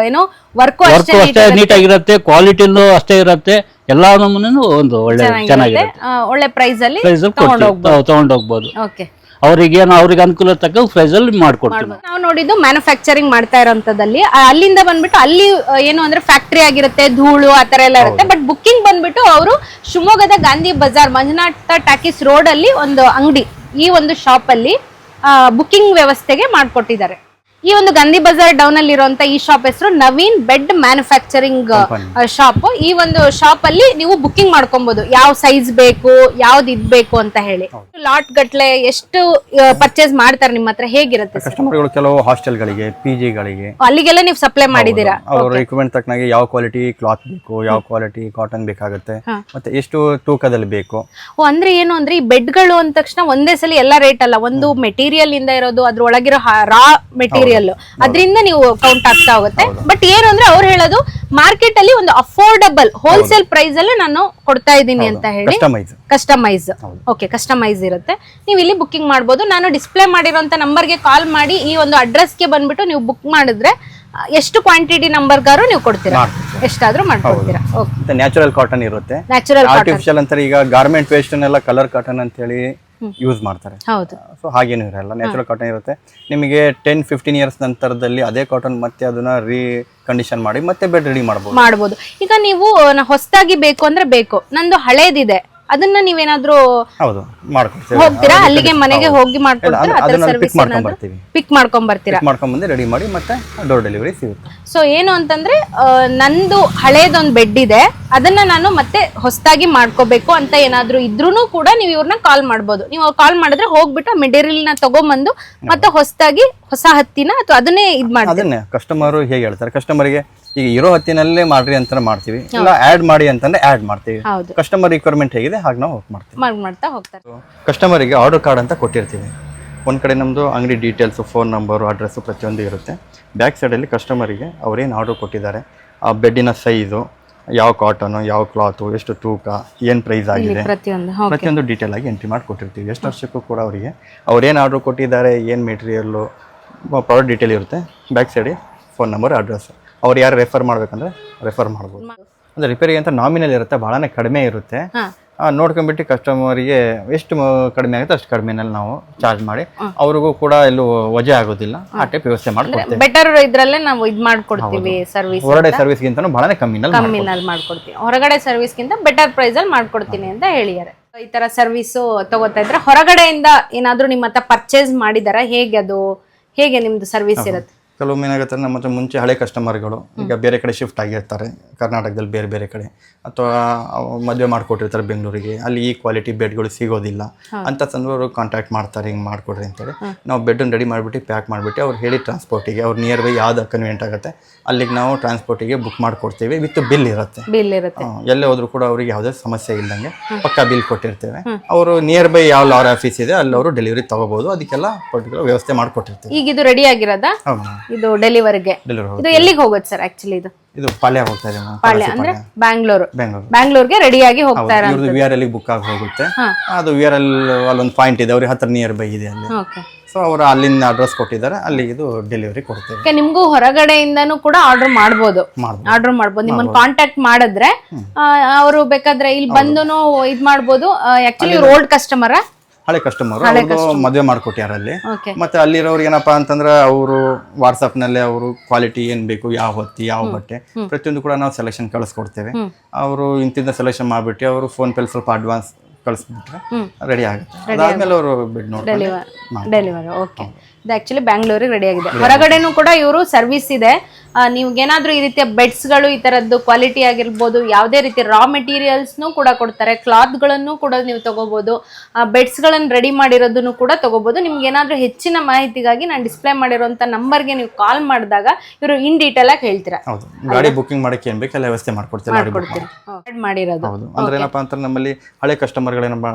ಏನೋ ವರ್ಕ್ ವರ್ಕ್ ಅಷ್ಟೇ ನೀಟಾಗಿರುತ್ತೆ ಕ್ವಾಲಿಟಿನೂ ಅಷ್ಟೇ ಇರುತ್ತೆ. ಎಲ್ಲಾ ನಮೂನೆನೂ ಒಂದು ಒಳ್ಳೆ ಚೆನ್ನಾಗಿರುತ್ತೆ. ಒಳ್ಳೆ ಪ್ರೈಸ್ ಅಲ್ಲಿ ತಗೊಂಡೋಗ್ಬೋದು. ಓಕೆ ಅವ್ರಿಗೆ ಅವ್ರಿಗೆ ಅನುಕೂಲ ತಕ್ಕ ಪ್ರೈಸ್ ಅಲ್ಲಿ ಮಾಡ್ಕೊಡ್ತೀವಿ ನಾವು ನೋಡಿದ್ದು ಮ್ಯಾನುಫ್ಯಾಕ್ಚರಿಂಗ್ ಮಾಡ್ತಾ ಇರೋಂಥದ್ದಲ್ಲಿ. ಆ, ಅಲ್ಲಿಂದ ಬಂದ್ಬಿಟ್ಟು ಅಲ್ಲಿ ಆ, ಏನು ಅಂದ್ರೆ ಫ್ಯಾಕ್ಟ್ರಿ ಆಗಿರುತ್ತೆ ಧೂಳು ಆ ತರ ಎಲ್ಲ ಇರುತ್ತೆ. ಬಟ್ ಬುಕ್ಕಿಂಗ್ ಬಂದ್ಬಿಟ್ಟು ಅವರು ಶಿವಮೊಗ್ಗದ ಗಾಂಧಿ ಬಜಾರ್ ಮಂಜುನಾಥ ಟಾಕೀಸ್ ರೋಡ್ ಅಲ್ಲಿ ಒಂದು ಅಂಗಡಿ ಈ ಒಂದು ಶಾಪ್ ಅಲ್ಲಿ ಬುಕ್ಕಿಂಗ್ ವ್ಯವಸ್ಥೆಗೆ ಮಾಡ್ಕೊಟ್ಟಿದ್ದಾರೆ. ಈ ಒಂದು ಗಾಂಧಿ ಬಜಾರ್ ಡೌನ್ ಅಲ್ಲಿ ಇರುವಂತ ಈ ಶಾಪ್ ಹೆಸರು ನವೀನ್ ಬೆಡ್ ಮ್ಯಾನುಫ್ಯಾಕ್ಚರಿಂಗ್ ಶಾಪ್ ಈ ಒಂದು ಶಾಪ್ ಅಲ್ಲಿ ನೀವು ಬುಕ್ಕಿಂಗ್ ಮಾಡ್ಕೊಬಹುದು ಯಾವ ಸೈಜ್ ಬೇಕು ಯಾವ್ದು ಇದ್ ಬೇಕು ಅಂತ ಹೇಳಿ. ಲಾಟ್ ಗಟ್ಲೆ ಎಷ್ಟು ಪರ್ಚೇಸ್ ಮಾಡ್ತಾರೆ ನಿಮ್ಮ ಹತ್ರ? ಹೇಗಿರುತ್ತೆ ಕಸ್ಟಮರ್ಗಳು ಕೆಲವು ಹಾಸ್ಟೆಲ್ಗಳಿಗೆ ಪಿಜಿಗಳಿಗೆ ಅಲ್ಲಿಗೆಲ್ಲ ನೀವು ಸಪ್ಲೈ ಮಾಡಿದೀರಾ ಅವ್ರ ರಿಕ್ವೈರ್ಮೆಂಟ್ ತಕ್ಕನಾಗಿ ಯಾವ ಕ್ವಾಲಿಟಿ ಕ್ಲಾತ್ ಬೇಕು ಯಾವ ಕ್ವಾಲಿಟಿ ಕಾಟನ್ ಬೇಕಾಗುತ್ತೆ. ಮತ್ತೆ ಎಷ್ಟು ತೂಕದಲ್ಲಿ ಬೇಕು. ಓ ಅಂದ್ರೆ ಏನು ಅಂದ್ರೆ ಈ ಬೆಡ್ಗಳು ಅಂದ ತಕ್ಷಣ ಒಂದೇ ಸಲ ಎಲ್ಲ ರೇಟ್ ಅಲ್ಲ. ಒಂದು ಮೆಟೀರಿಯಲ್ ಇಂದ ಇರೋದು ಅದ್ರೊಳಗಿರೋ ರಾ ಮೆಟೀರಿಯಲ್ ಅದರಿಂದ ನೀವು ಕೌಂಟ್ ಆಗ್ತಾ ಹೋಗುತ್ತೆ. ಬಟ್ ಏನು ಅಂದ್ರೆ ಅವ್ರು ಹೇಳೋದು ಮಾರ್ಕೆಟ್ ಅಲ್ಲಿ ಒಂದು ಅಫೋರ್ಡಬಲ್ ಹೋಲ್ಸೇಲ್ ಪ್ರೈಸ್ ಅಲ್ಲಿ ನಾನು ಕೊಡ್ತಾ ಇದ್ದೀನಿ ಅಂತ ಹೇಳಿ. ಕಸ್ಟಮೈಸ್ ಓಕೆ ಕಸ್ಟಮೈಸ್ ಇರುತ್ತೆ. ನೀವು ಇಲ್ಲಿ ಬುಕ್ಕಿಂಗ್ ಮಾಡಬಹುದು ನಾನು ಡಿಸ್ಪ್ಲೇ ಮಾಡಿರುವಂತ ನಂಬರ್ಗೆ ಕಾಲ್ ಮಾಡಿ ಈ ಒಂದು ಅಡ್ರೆಸ್ಗೆ ಬಂದ್ಬಿಟ್ಟು ನೀವು ಬುಕ್ ಮಾಡಿದ್ರೆ ಎಷ್ಟು ಕ್ವಾಂಟಿಟಿ ನಂಬರ್ ಗಾರು ನೀವು ಕೊಡ್ತೀರಾ? ಎಷ್ಟಾದ್ರೂ ಮಾಡ್ಕೊಡ್ತೀರಾ. ಓಕೆ ನ್ಯಾಚುರಲ್ ಕಾಟನ್ ಇರುತ್ತೆ. ನ್ಯಾಚುರಲ್ ಆರ್ಟಿಫಿಷಿಯಲ್ ಅಂತಾರೆ ಈಗ ಗಾರ್ಮೆಂಟ್ ವೇಸ್ಟ್ನೆಲ್ಲ ಕಲರ್ ಕಾಟನ್ ಅಂತ ಹೇಳಿ ಯೂಸ್ ಮಾಡ್ತಾರೆ. ಹೌದು. ಸೊ ಹಾಗೇನು ಇರಲ್ಲ ನ್ಯಾಚುರಲ್ ಕಾಟನ್ ಇರುತ್ತೆ. ನಿಮಗೆ ಟೆನ್ ಫಿಫ್ಟೀನ್ ಇಯರ್ಸ್ ನಂತರದಲ್ಲಿ ಅದೇ ಕಾಟನ್ ಮತ್ತೆ ಅದನ್ನ ರೀ ಕಂಡೀಷನ್ ಮಾಡಿ ಮತ್ತೆ ಬೆಡ್ ರೆಡಿ ಮಾಡಬಹುದು ಮಾಡಬಹುದು ಈಗ ನೀವು ಹೊಸ್ದಾಗಿ ಬೇಕು ಅಂದ್ರೆ ಬೇಕು. ನಂದು ಹಳೇದಿದೆ. ಅದನ್ನ ನೀವೇನಾದ್ರೂ ಹೌದು ಮಾಡ್ಕೊಡ್ತೀವಿ. ಹೋಗ್ತೀರಾ? ಅಲ್ಲಿಗೆ ಮನೆಗೆ ಹೋಗಿ ಮಾಡ್ಕೊಡ್ತೀರಾ? ಅದನ್ನ ಸರ್ವಿಸ್ pick ಮಾಡ್ಕೊಂಡ್ ಬರ್ತೀವಿ. ಪಿಕ್ ಮಾಡ್ಕೊಂಡ್ ಬರ್ತೀರಾ? ಮಾಡ್ಕೊಂಡ್ ಬಂದು ರೆಡಿ ಮಾಡಿ ಮತ್ತೆ ಡೋರ್ ಡೆಲಿವರಿ ಸಿಗುತ್ತೆ. ಸೊ ಏನು ಅಂತಂದ್ರೆ ಆ, ನಂದು ಹಳೇದೊಂದು ಬೆಡ್ ಇದೆ. ಅದನ್ನ ನಾನು ಮತ್ತೆ ಹೊಸದಾಗಿ ಮಾಡ್ಕೋಬೇಕು ಅಂತ ಏನಾದ್ರು ಇದ್ರೂನು ಕೂಡ ನೀವು ಇವ್ರನ್ನ ಕಾಲ್ ಮಾಡ್ಬೋದು. ನೀವು ಕಾಲ್ ಮಾಡಿದ್ರೆ ಹೋಗ್ಬಿಟ್ಟು ಮೆಟೀರಿಯಲ್ನ ತಗೊಂಬಂದು ಮತ್ತೆ ಹೊಸದಾಗಿ ಹೊಸ ಹತ್ತಿನ ಅಥವಾ ಅದನ್ನೇ ಇದ್ ಮಾಡ್ತೀವಿ ಅದನ್ನೇ ಕಸ್ಟಮರ್ ಹೇಗೆ ಹೇಳ್ತಾರೆ? ಕಸ್ಟಮರ್ಗೆ ಈಗ ಇರೋ ಹತ್ತಿನಲ್ಲೇ ಮಾಡ್ರಿ ಅಂತ ಮಾಡ್ತೀವಿ. ಇಲ್ಲ ಆಡ್ ಮಾಡಿ ಅಂತಂದ್ರೆ ಆಡ್ ಮಾಡ್ತೀವಿ. ಹೌದು. ಕಸ್ಟಮರ್ ರಿಕ್ವೈರ್ಮೆಂಟ್ ಹೇಗಿದೆ ಹಾಗೆ ನಾವು ವರ್ಕ್ ಮಾಡ್ತೀವಿ. ಮಾಡ್ ಮಾಡ್ತಾ ಹೋಗ್ತಾರೆ. ಕಸ್ಟಮರಿಗೆ ಆರ್ಡರ್ ಕಾರ್ಡ್ ಅಂತ ಕೊಟ್ಟಿರ್ತೀವಿ. ಒಂದು ಕಡೆ ನಮ್ಮದು ಅಂಗಡಿ ಡೀಟೇಲ್ಸು ಫೋನ್ ನಂಬರು ಅಡ್ರೆಸ್ಸು ಪ್ರತಿಯೊಂದು ಇರುತ್ತೆ. ಬ್ಯಾಕ್ ಸೈಡಲ್ಲಿ ಕಸ್ಟಮರಿಗೆ ಅವ್ರೇನು ಆರ್ಡರ್ ಕೊಟ್ಟಿದ್ದಾರೆ ಆ ಬೆಡ್ಡಿನ ಸೈಜು ಯಾವ ಕಾಟನು ಯಾವ ಕ್ಲಾತು ಎಷ್ಟು ತೂಕ ಏನು ಪ್ರೈಸ್ ಆಗಿದೆ. ಪ್ರತಿಯೊಂದು ಹೌದು ಪ್ರತಿಯೊಂದು ಡೀಟೇಲ್ ಆಗಿ ಎಂಟ್ರಿ ಮಾಡಿ ಕೊಟ್ಟಿರ್ತೀವಿ. ಎಷ್ಟು ವರ್ಷಕ್ಕೂ ಕೂಡ ಅವರಿಗೆ ಅವ್ರೇನು ಆರ್ಡರ್ ಕೊಟ್ಟಿದ್ದಾರೆ ಏನು ಮೆಟೀರಿಯಲ್ಲು ಪ್ರಾಡಕ್ಟ್ ಡೀಟೇಲ್ ಇರುತ್ತೆ. ಬ್ಯಾಕ್ ಸೈಡಿ ಫೋನ್ ನಂಬರ್ ಅಡ್ರೆಸ್ ಅವ್ರು ಯಾರು ರೆಫರ್ ಮಾಡ್ಬೇಕಂದ್ರೆ ರೆಫರ್ ಮಾಡ್ಬೋದು. ಅಂದ್ರೆ ರಿಪೇರಿ ಅಂತ ನಾಮಿನಲ್ ಇರುತ್ತೆ ಬಹಳನೇ ಕಡಿಮೆ ಇರುತ್ತೆ. ನೋಡ್ಕೊಂಡ್ಬಿಟ್ಟು ಕಸ್ಟಮರಿಗೆ ಎಷ್ಟು ಕಡಿಮೆ ಆಗುತ್ತೆ ಅಷ್ಟು ಕಡಿಮೆನಲ್ಲಿ ನಾವು ಚಾರ್ಜ್ ಮಾಡಿ ಅವ್ರಿಗೂ ಕೂಡ ಎಲ್ಲೂ ವಜೆ ಆಗೋದಿಲ್ಲ. ಆ ಟೈಪ್ ವ್ಯವಸ್ಥೆ ಮಾಡ್ಕೊಡ್ತೀವಿ. ಬೆಟರ್ ಇದ್ರಲ್ಲೇ ನಾವು ಇದು ಮಾಡ್ಕೊಡ್ತೀವಿ ಸರ್ವಿಸ್ ಹೊರಗಡೆ ಸರ್ವಿಸ್ಗಿಂತ ಭಾಳನೇ ಕಮ್ಮಿನಲ್ಲಿ ಕಮ್ಮಿನಲ್ಲಿ ಮಾಡ್ಕೊಡ್ತೀವಿ. ಹೊರಗಡೆ ಸರ್ವಿಸ್ಗಿಂತ ಬೆಟರ್ ಪ್ರೈಸ್ ಅಲ್ಲಿ ಮಾಡ್ಕೊಡ್ತೀನಿ ಅಂತ ಹೇಳಿದ್ದಾರೆ. ಈ ತರ ಸರ್ವಿಸು ತಗೋತಾ ಇದ್ರೆ ಹೊರಗಡೆಯಿಂದ ಏನಾದ್ರೂ ನಿಮ್ಮ ಹತ್ರ ಪರ್ಚೇಸ್ ಮಾಡಿದಾರ? ಹೇಗೆ ಅದು? ಹೇಗೆ ನಿಮ್ದು ಸರ್ವಿಸ್ ಇರುತ್ತೆ? ಕೆಲವೊಮ್ಮೆ ಏನಾಗುತ್ತೆ ನಮ್ಮ ಹತ್ರ ಮುಂಚೆ ಹಳೆ ಕಸ್ಟಮರ್ಗಳು ಈಗ ಬೇರೆ ಕಡೆ ಶಿಫ್ಟ್ ಆಗಿರ್ತಾರೆ ಕರ್ನಾಟಕದಲ್ಲಿ ಬೇರೆ ಬೇರೆ ಕಡೆ. ಅಥವಾ ಮದುವೆ ಮಾಡಿಕೊಟ್ಟಿರ್ತಾರೆ ಬೆಂಗಳೂರಿಗೆ ಅಲ್ಲಿ ಈ ಕ್ವಾಲಿಟಿ ಬೆಡ್ಗಳು ಸಿಗೋದಿಲ್ಲ. ಅಂತ ಸಂದರ್ಭ ಕಾಂಟ್ಯಾಕ್ಟ್ ಮಾಡ್ತಾರೆ ಹಿಂಗೆ ಮಾಡಿಕೊಡ್ರಿ ಅಂತೇಳಿ. ನಾವು ಬೆಡ್ಡನ್ನು ರೆಡಿ ಮಾಡಿಬಿಟ್ಟು ಪ್ಯಾಕ್ ಮಾಡಿಬಿಟ್ಟು ಅವ್ರು ಹೇಳಿ ಟ್ರಾನ್ಸ್ಪೋರ್ಟಿಗೆ ಅವ್ರು ನಿಯರ್ ಬೈ ಯಾವ್ದು ಕನ್ವೀನಿಯಂಟ್ ಆಗುತ್ತೆ ಅಲ್ಲಿಗೆ ನಾವು ಟ್ರಾನ್ಸ್ಪೋರ್ಟಿಗೆ ಬುಕ್ ಮಾಡಿಕೊಡ್ತೀವಿ ವಿತ್ ಬಿಲ್ ಇರುತ್ತೆ. ಬಿಲ್ ಇರುತ್ತೆ. ಎಲ್ಲೇ ಹೋದ್ರು ಕೂಡ ಅವ್ರಿಗೆ ಯಾವುದೇ ಸಮಸ್ಯೆ ಇಲ್ದಂಗೆ ಪಕ್ಕ ಬಿಲ್ ಕೊಟ್ಟಿರ್ತೇವೆ. ಅವರು ನಿಯರ್ ಬೈ ಯಾವ ಲಾರ್ ಆಫೀಸ್ ಇದೆ ಅಲ್ಲಿ ಅವರು ಡೆಲಿವರಿ ತಗೋಬಹುದು ಅದಕ್ಕೆಲ್ಲ ಪರ್ಟಿಕ್ಯುಲರ್ ವ್ಯವಸ್ಥೆ ಮಾಡಿಕೊಟ್ಟಿರ್ತೀವಿ. ಈಗ ಇದು ರೆಡಿ ಆಗಿರೋದಾ? ಹೌದು. ಇದು ಡೆಲಿವರಿಗೆ. ಡೆಲಿವರಿ ಇದು ಎಲ್ಲಿಗೆ ಹೋಗುತ್ತೆ ಸರ್ ಆಕ್ಚುಲಿ ಇದು? ಇದು ಪಾಳ್ಯ ಹೋಗ್ತಾ ಇದೆ ಮ್ಯಾಮ್ ಪಾಳ್ಯ ಅಂದ್ರೆ ಬ್ಯಾಂಗ್ಳೂರು. ಬೆಂಗಳೂರು ಬ್ಯಾಂಗ್ಳೂರ್ಗೆ ರೆಡಿ ಆಗಿ ಹೋಗ್ತಾ ಇರೋ ಇವ್ರದ್ದು ವಿ ಆರ್ ಎಲ್ ಬುಕ್ ಆಗಿ ಹೋಗುತ್ತೆ ಅದು ವಿ ಆರ್ ಎಲ್ ಅಲ್ಲೊಂದು ಪಾಯಿಂಟ್ ಇದೆ ಅವ್ರಿಗೆ ಹತ್ರ ನಿಯರ್ ಬೈ ಇದೆ ಅಲ್ಲಿ. ಓಕೆ ಸೊ ಅವರು ಅಲ್ಲಿಂದ ಅಡ್ರೆಸ್ ಕೊಟ್ಟಿದ್ದಾರೆ ಅಲ್ಲಿ ಇದು ಡೆಲಿವರಿ ಕೊಡ್ತೇವೆ. ಓಕೆ ನಿಮ್ಗೂ ಹೊರಗಡೆಯಿಂದನೂ ಕೂಡ ಆರ್ಡರ್ ಮಾಡ್ಬೋದು. ಮಾಡ್ಬೋದು. ಆರ್ಡರ್ ಮಾಡ್ಬೋದು. ನಿಮ್ಮನ್ನ ಕಾಂಟ್ಯಾಕ್ಟ್ ಮಾಡಿದ್ರೆ ಅವರು ಬೇಕಾದ್ರೆ ಇಲ್ಲಿ ಬಂದು ಇದ್ ಮಾಡ್ಬೋದು. ಆಕ್ಚುಲಿ ಓಲ್ಡ್ ಕಸ್ಟಮರ್ ಹಳೆ ಕಸ್ಟಮರ್ ಅವರು ಮದುವೆ ಮಾಡ್ಕೊಟ್ಟಿಯಾರ ಅಲ್ಲಿ ಮತ್ತೆ ಅಲ್ಲಿರೋರು ಏನಪ್ಪಾ ಅಂತಂದ್ರೆ ಅವರು ವಾಟ್ಸಪ್ನಲ್ಲೇ ಅವರು ಕ್ವಾಲಿಟಿ ಏನ್ ಬೇಕು ಯಾವ ಹೊತ್ತಿ ಯಾವ ಬಟ್ಟೆ ಪ್ರತಿಯೊಂದು ಕೂಡ ನಾವು ಸೆಲೆಕ್ಷನ್ ಕಳಿಸ್ಕೊಡ್ತೇವೆ. ಅವರು ಇಂತಿಂದ ಸೆಲೆಕ್ಷನ್ ಮಾಡ್ಬಿಟ್ಟು ಅವರು ಫೋನ್ ಪೇಲಿ ಸ್ವಲ್ಪ ಅಡ್ವಾನ್ಸ್ ಕಳಿಸ್ಬಿಟ್ರೆ ರೆಡಿ ಆಗುತ್ತೆ. ಅದಾದ್ಮೇಲೆ ಅವರು ಬಿಡ್ ನೋಡಿ ಡೆಲಿವರಿ ಓಕೆ ಇದು ಆಕ್ಚುಲಿ ಬ್ಯಾಂಗ್ಳೂರಿಗೆ ರೆಡಿ ಆಗಿದೆ. ಹೊರಗಡೆನೂ ಕೂಡ ಇವರು ಸರ್ವಿಸ್ ಇದೆ. ಆ, ನೀವ್ಗೇನಾದ್ರೂ ಈ ರೀತಿಯ ಬೆಡ್ಸ್ಗಳು ಈ ತರದ್ದು ಕ್ವಾಲಿಟಿ ಆಗಿರ್ಬೋದು ಯಾವುದೇ ರೀತಿ ರಾ ಮೆಟೀರಿಯಲ್ಸ್ನು ಕೂಡ ಕೊಡ್ತಾರೆ ಕ್ಲಾತ್ಗಳನ್ನು ಕೂಡ ನೀವು ತಗೋಬಹುದು ಬೆಡ್ಸ್ಗಳನ್ನು ರೆಡಿ ಮಾಡಿರೋದನ್ನು ಕೂಡ ತಗೋಬಹುದು ನಿಮ್ಗೆ ಏನಾದ್ರೂ ಹೆಚ್ಚಿನ ಮಾಹಿತಿಗಾಗಿ ನಾನು ಡಿಸ್ಪ್ಲೇ ಮಾಡಿರೋಂಥ ನಂಬರ್ಗೆ ನೀವು ಕಾಲ್ ಮಾಡಿದಾಗ ಇವರು ಇನ್ ಡೀಟೇಲ್ ಆಗಿ ಹೇಳ್ತೀರಾ. ಹೌದು. ಗಾಡಿ ಬುಕಿಂಗ್ ಮಾಡಕ್ಕೆ ಏನ್ ಬೇಕಲ್ಲ ವ್ಯವಸ್ಥೆ ಮಾಡ್ಕೊಡ್ತೀರಾ. ಮಾಡಿರೋದು. ಅಂದ್ರೆ ಏನಪ್ಪಾ ಅಂತ ನಮ್ಮಲ್ಲಿ ಹಳೆ ಕಸ್ಟಮರ್ಗಳೇನಪ್ಪ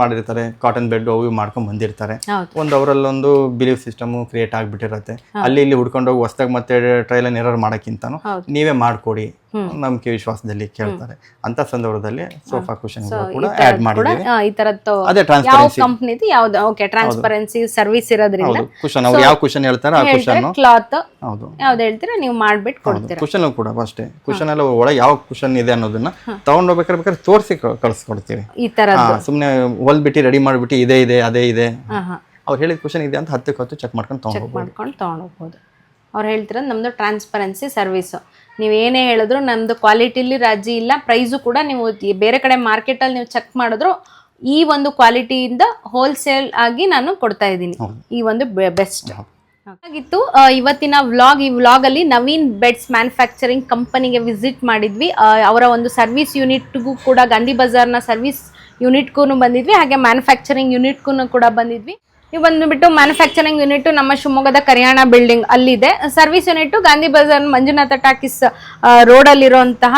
ಮಾಡಿರ್ತಾರೆ ಕಾಟನ್ ಬೆಡ್ ಅವು ಮಾಡ್ಕೊಂಡ್ ಬಂದಿರ್ತಾರೆ. ಒಂದು ಅವರಲ್ಲೊಂದು ಬಿಲೀಫ್ ಸಿಸ್ಟಮ್ ಕ್ರಿಯೇಟ್ ಆಗ್ಬಿಟ್ಟಿರತ್ತೆ. ಅಲ್ಲಿ ಇಲ್ಲಿ ಹುಡ್ಕೊಂಡು ಹೋಗಿ ಹೊಸ್ದಾಗಿ ಮತ್ತೆ ಟ್ರೈಲ್ ಅಂಡ್ ಮಾಡೋಕ್ಕಿಂತನೂ ನೀವೇ ಮಾಡ್ಕೊಡಿ ನಂಬಿಕೆ ವಿಶ್ವಾಸದಲ್ಲಿ ಕೇಳ್ತಾರೆ. ಅಂತ ಸಂದರ್ಭದಲ್ಲಿ ಸೋಫಾ ಕುಶನ್ ಕೂಡ ಆಡ್ ಮಾಡಿದ್ದೀವಿ. ಈ ತರದ್ದು ಅದೇ ಟ್ರಾನ್ಸ್ಪರೆನ್ಸಿ ಕಂಪ್ನಿದು ಯಾವ್ದು ಓಕೆ ಟ್ರಾನ್ಸ್ಪರೆನ್ಸಿ ಸರ್ವಿಸ್ ಇರೋದ್ರಿಂದ. ಕುಶನ್ ಅವ್ರು ಯಾವ ಕುಶನ್ ಹೇಳ್ತಾರೆ ಆ ಕುಶನ್ ಕ್ಲಾತ್ ಹೌದು. ಯಾವ್ದು ಹೇಳ್ತೀರಾ ನೀವು ಮಾಡ್ಬಿಟ್ಟು ಕೊಡ್ತೀರಾ. ಕುಶನ್ ಕೂಡ ಅಷ್ಟೇ. ಕುಶನ್ ಎಲ್ಲ ಒಳಗೆ ಯಾವ ಕುಶನ್ ಇದೆ ಅನ್ನೋದನ್ನ ತಗೊಂಡೋಗ್ಬೇಕಾದ್ರೆ ಬೇಕಾದ್ರೆ ತೋರಿಸಿ ಕಳಿಸ್ಕೊಡ್ತೀವಿ. ಈ ತರ ಸುಮ್ನೆ ಸುಮ್ಮನೆ ಹೊಲ್ಬಿಟ್ಟು ರೆಡಿ ಮಾಡಿಬಿಟ್ಟು ಇದೇ ಇದೆ ಅದೇ ಇದೆ. ಅವ್ರು ಹೇಳಿದ ಕ್ವಶನ್ ಇದೆ ಅಂತ ಹತ್ತಕ್ಕೆ ಹತ್ತು ಚೆಕ್ ಮಾಡ್ಕೊಂಡು ತಗೊಂಡು ಮಾಡ್ಕೊಂಡು ತೊಗೊಂಡೋಗ್ಬೋದು ಅವ್ರು ಹೇಳ್ತಿರೋದು ನಮ್ಮದು ಟ್ರಾನ್ಸ್ಪರೆನ್ಸಿ ಸರ್ವಿಸು ನೀವು ಏನೇ ಹೇಳಿದ್ರು ನಮ್ಮದು ಕ್ವಾಲಿಟಿಲಿ ರಾಜಿ ಇಲ್ಲ ಪ್ರೈಸು ಕೂಡ ನೀವು ಬೇರೆ ಕಡೆ ಮಾರ್ಕೆಟಲ್ಲಿ ನೀವು ಚೆಕ್ ಮಾಡಿದ್ರು ಈ ಒಂದು ಕ್ವಾಲಿಟಿಯಿಂದ ಹೋಲ್ಸೇಲ್ ಆಗಿ ನಾನು ಕೊಡ್ತಾ ಇದ್ದೀನಿ. ಈ ಒಂದು ಬೆಸ್ಟ್ ಆಗಿತ್ತು ಇವತ್ತಿನ ವ್ಲಾಗ್ ಈ ವ್ಲಾಗಲ್ಲಿ ನವೀನ್ ಬೆಡ್ಸ್ ಮ್ಯಾನುಫ್ಯಾಕ್ಚರಿಂಗ್ ಕಂಪನಿಗೆ ವಿಸಿಟ್ ಮಾಡಿದ್ವಿ. ಅವರ ಒಂದು ಸರ್ವಿಸ್ ಯೂನಿಟ್ಗೂ ಕೂಡ ಗಾಂಧಿ ಬಜಾರ್ನ ಸರ್ವಿಸ್ ಯೂನಿಟ್ಗೂ ಬಂದಿದ್ವಿ ಹಾಗೆ ಮ್ಯಾನುಫ್ಯಾಕ್ಚರಿಂಗ್ ಯೂನಿಟ್ಗೂ ಕೂಡ ಬಂದಿದ್ವಿ. ನೀವು ಬಂದ್ಬಿಟ್ಟು ಮ್ಯಾನುಫ್ಯಾಕ್ಚರಿಂಗ್ ಯೂನಿಟ್ ನಮ್ಮ ಶಿವಮೊಗ್ಗದ ಕರಿಯಾಣ ಬಿಲ್ಡಿಂಗ್ ಅಲ್ಲಿದೆ. Service unit Gandhi Bazaar Manjunatha talkies road ಅಲ್ಲಿರುವಂತಹ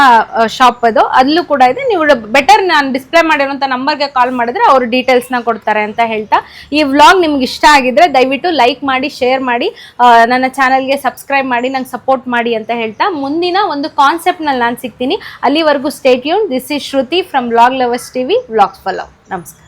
ಶಾಪ್ ಅದು. ಅಲ್ಲೂ ಕೂಡ ಇದೆ. ನೀವು ಬೆಟರ್ ನಾನು ಡಿಸ್ಪ್ಲೇ ಮಾಡಿರುವಂತಹ ನಂಬರ್ಗೆ ಕಾಲ್ ಮಾಡಿದ್ರೆ ಅವರು ನ ಕೊಡ್ತಾರೆ ಅಂತ ಹೇಳ್ತಾ. ಈ ವ್ಲಾಗ್ ನಿಮ್ಗೆ ಇಷ್ಟ ಆಗಿದ್ರೆ ದಯವಿಟ್ಟು ಲೈಕ್ ಮಾಡಿ ಶೇರ್ ಮಾಡಿ ನನ್ನ ಚಾನಲ್ಗೆ ಸಬ್ಸ್ಕ್ರೈಬ್ ಮಾಡಿ, ನಂಗೆ ಸಪೋರ್ಟ್ ಮಾಡಿ ಅಂತ ಹೇಳ್ತಾ. ಮುಂದಿನ ಒಂದು ಕಾನ್ಸೆಪ್ಟ್ನಲ್ಲಿ ನಾನು ಸಿಗ್ತೀನಿ. ಅಲ್ಲಿವರೆಗೂ stay tuned this is Shruti from vlog lovers TV vlog follow ನಮಸ್ಕಾರ.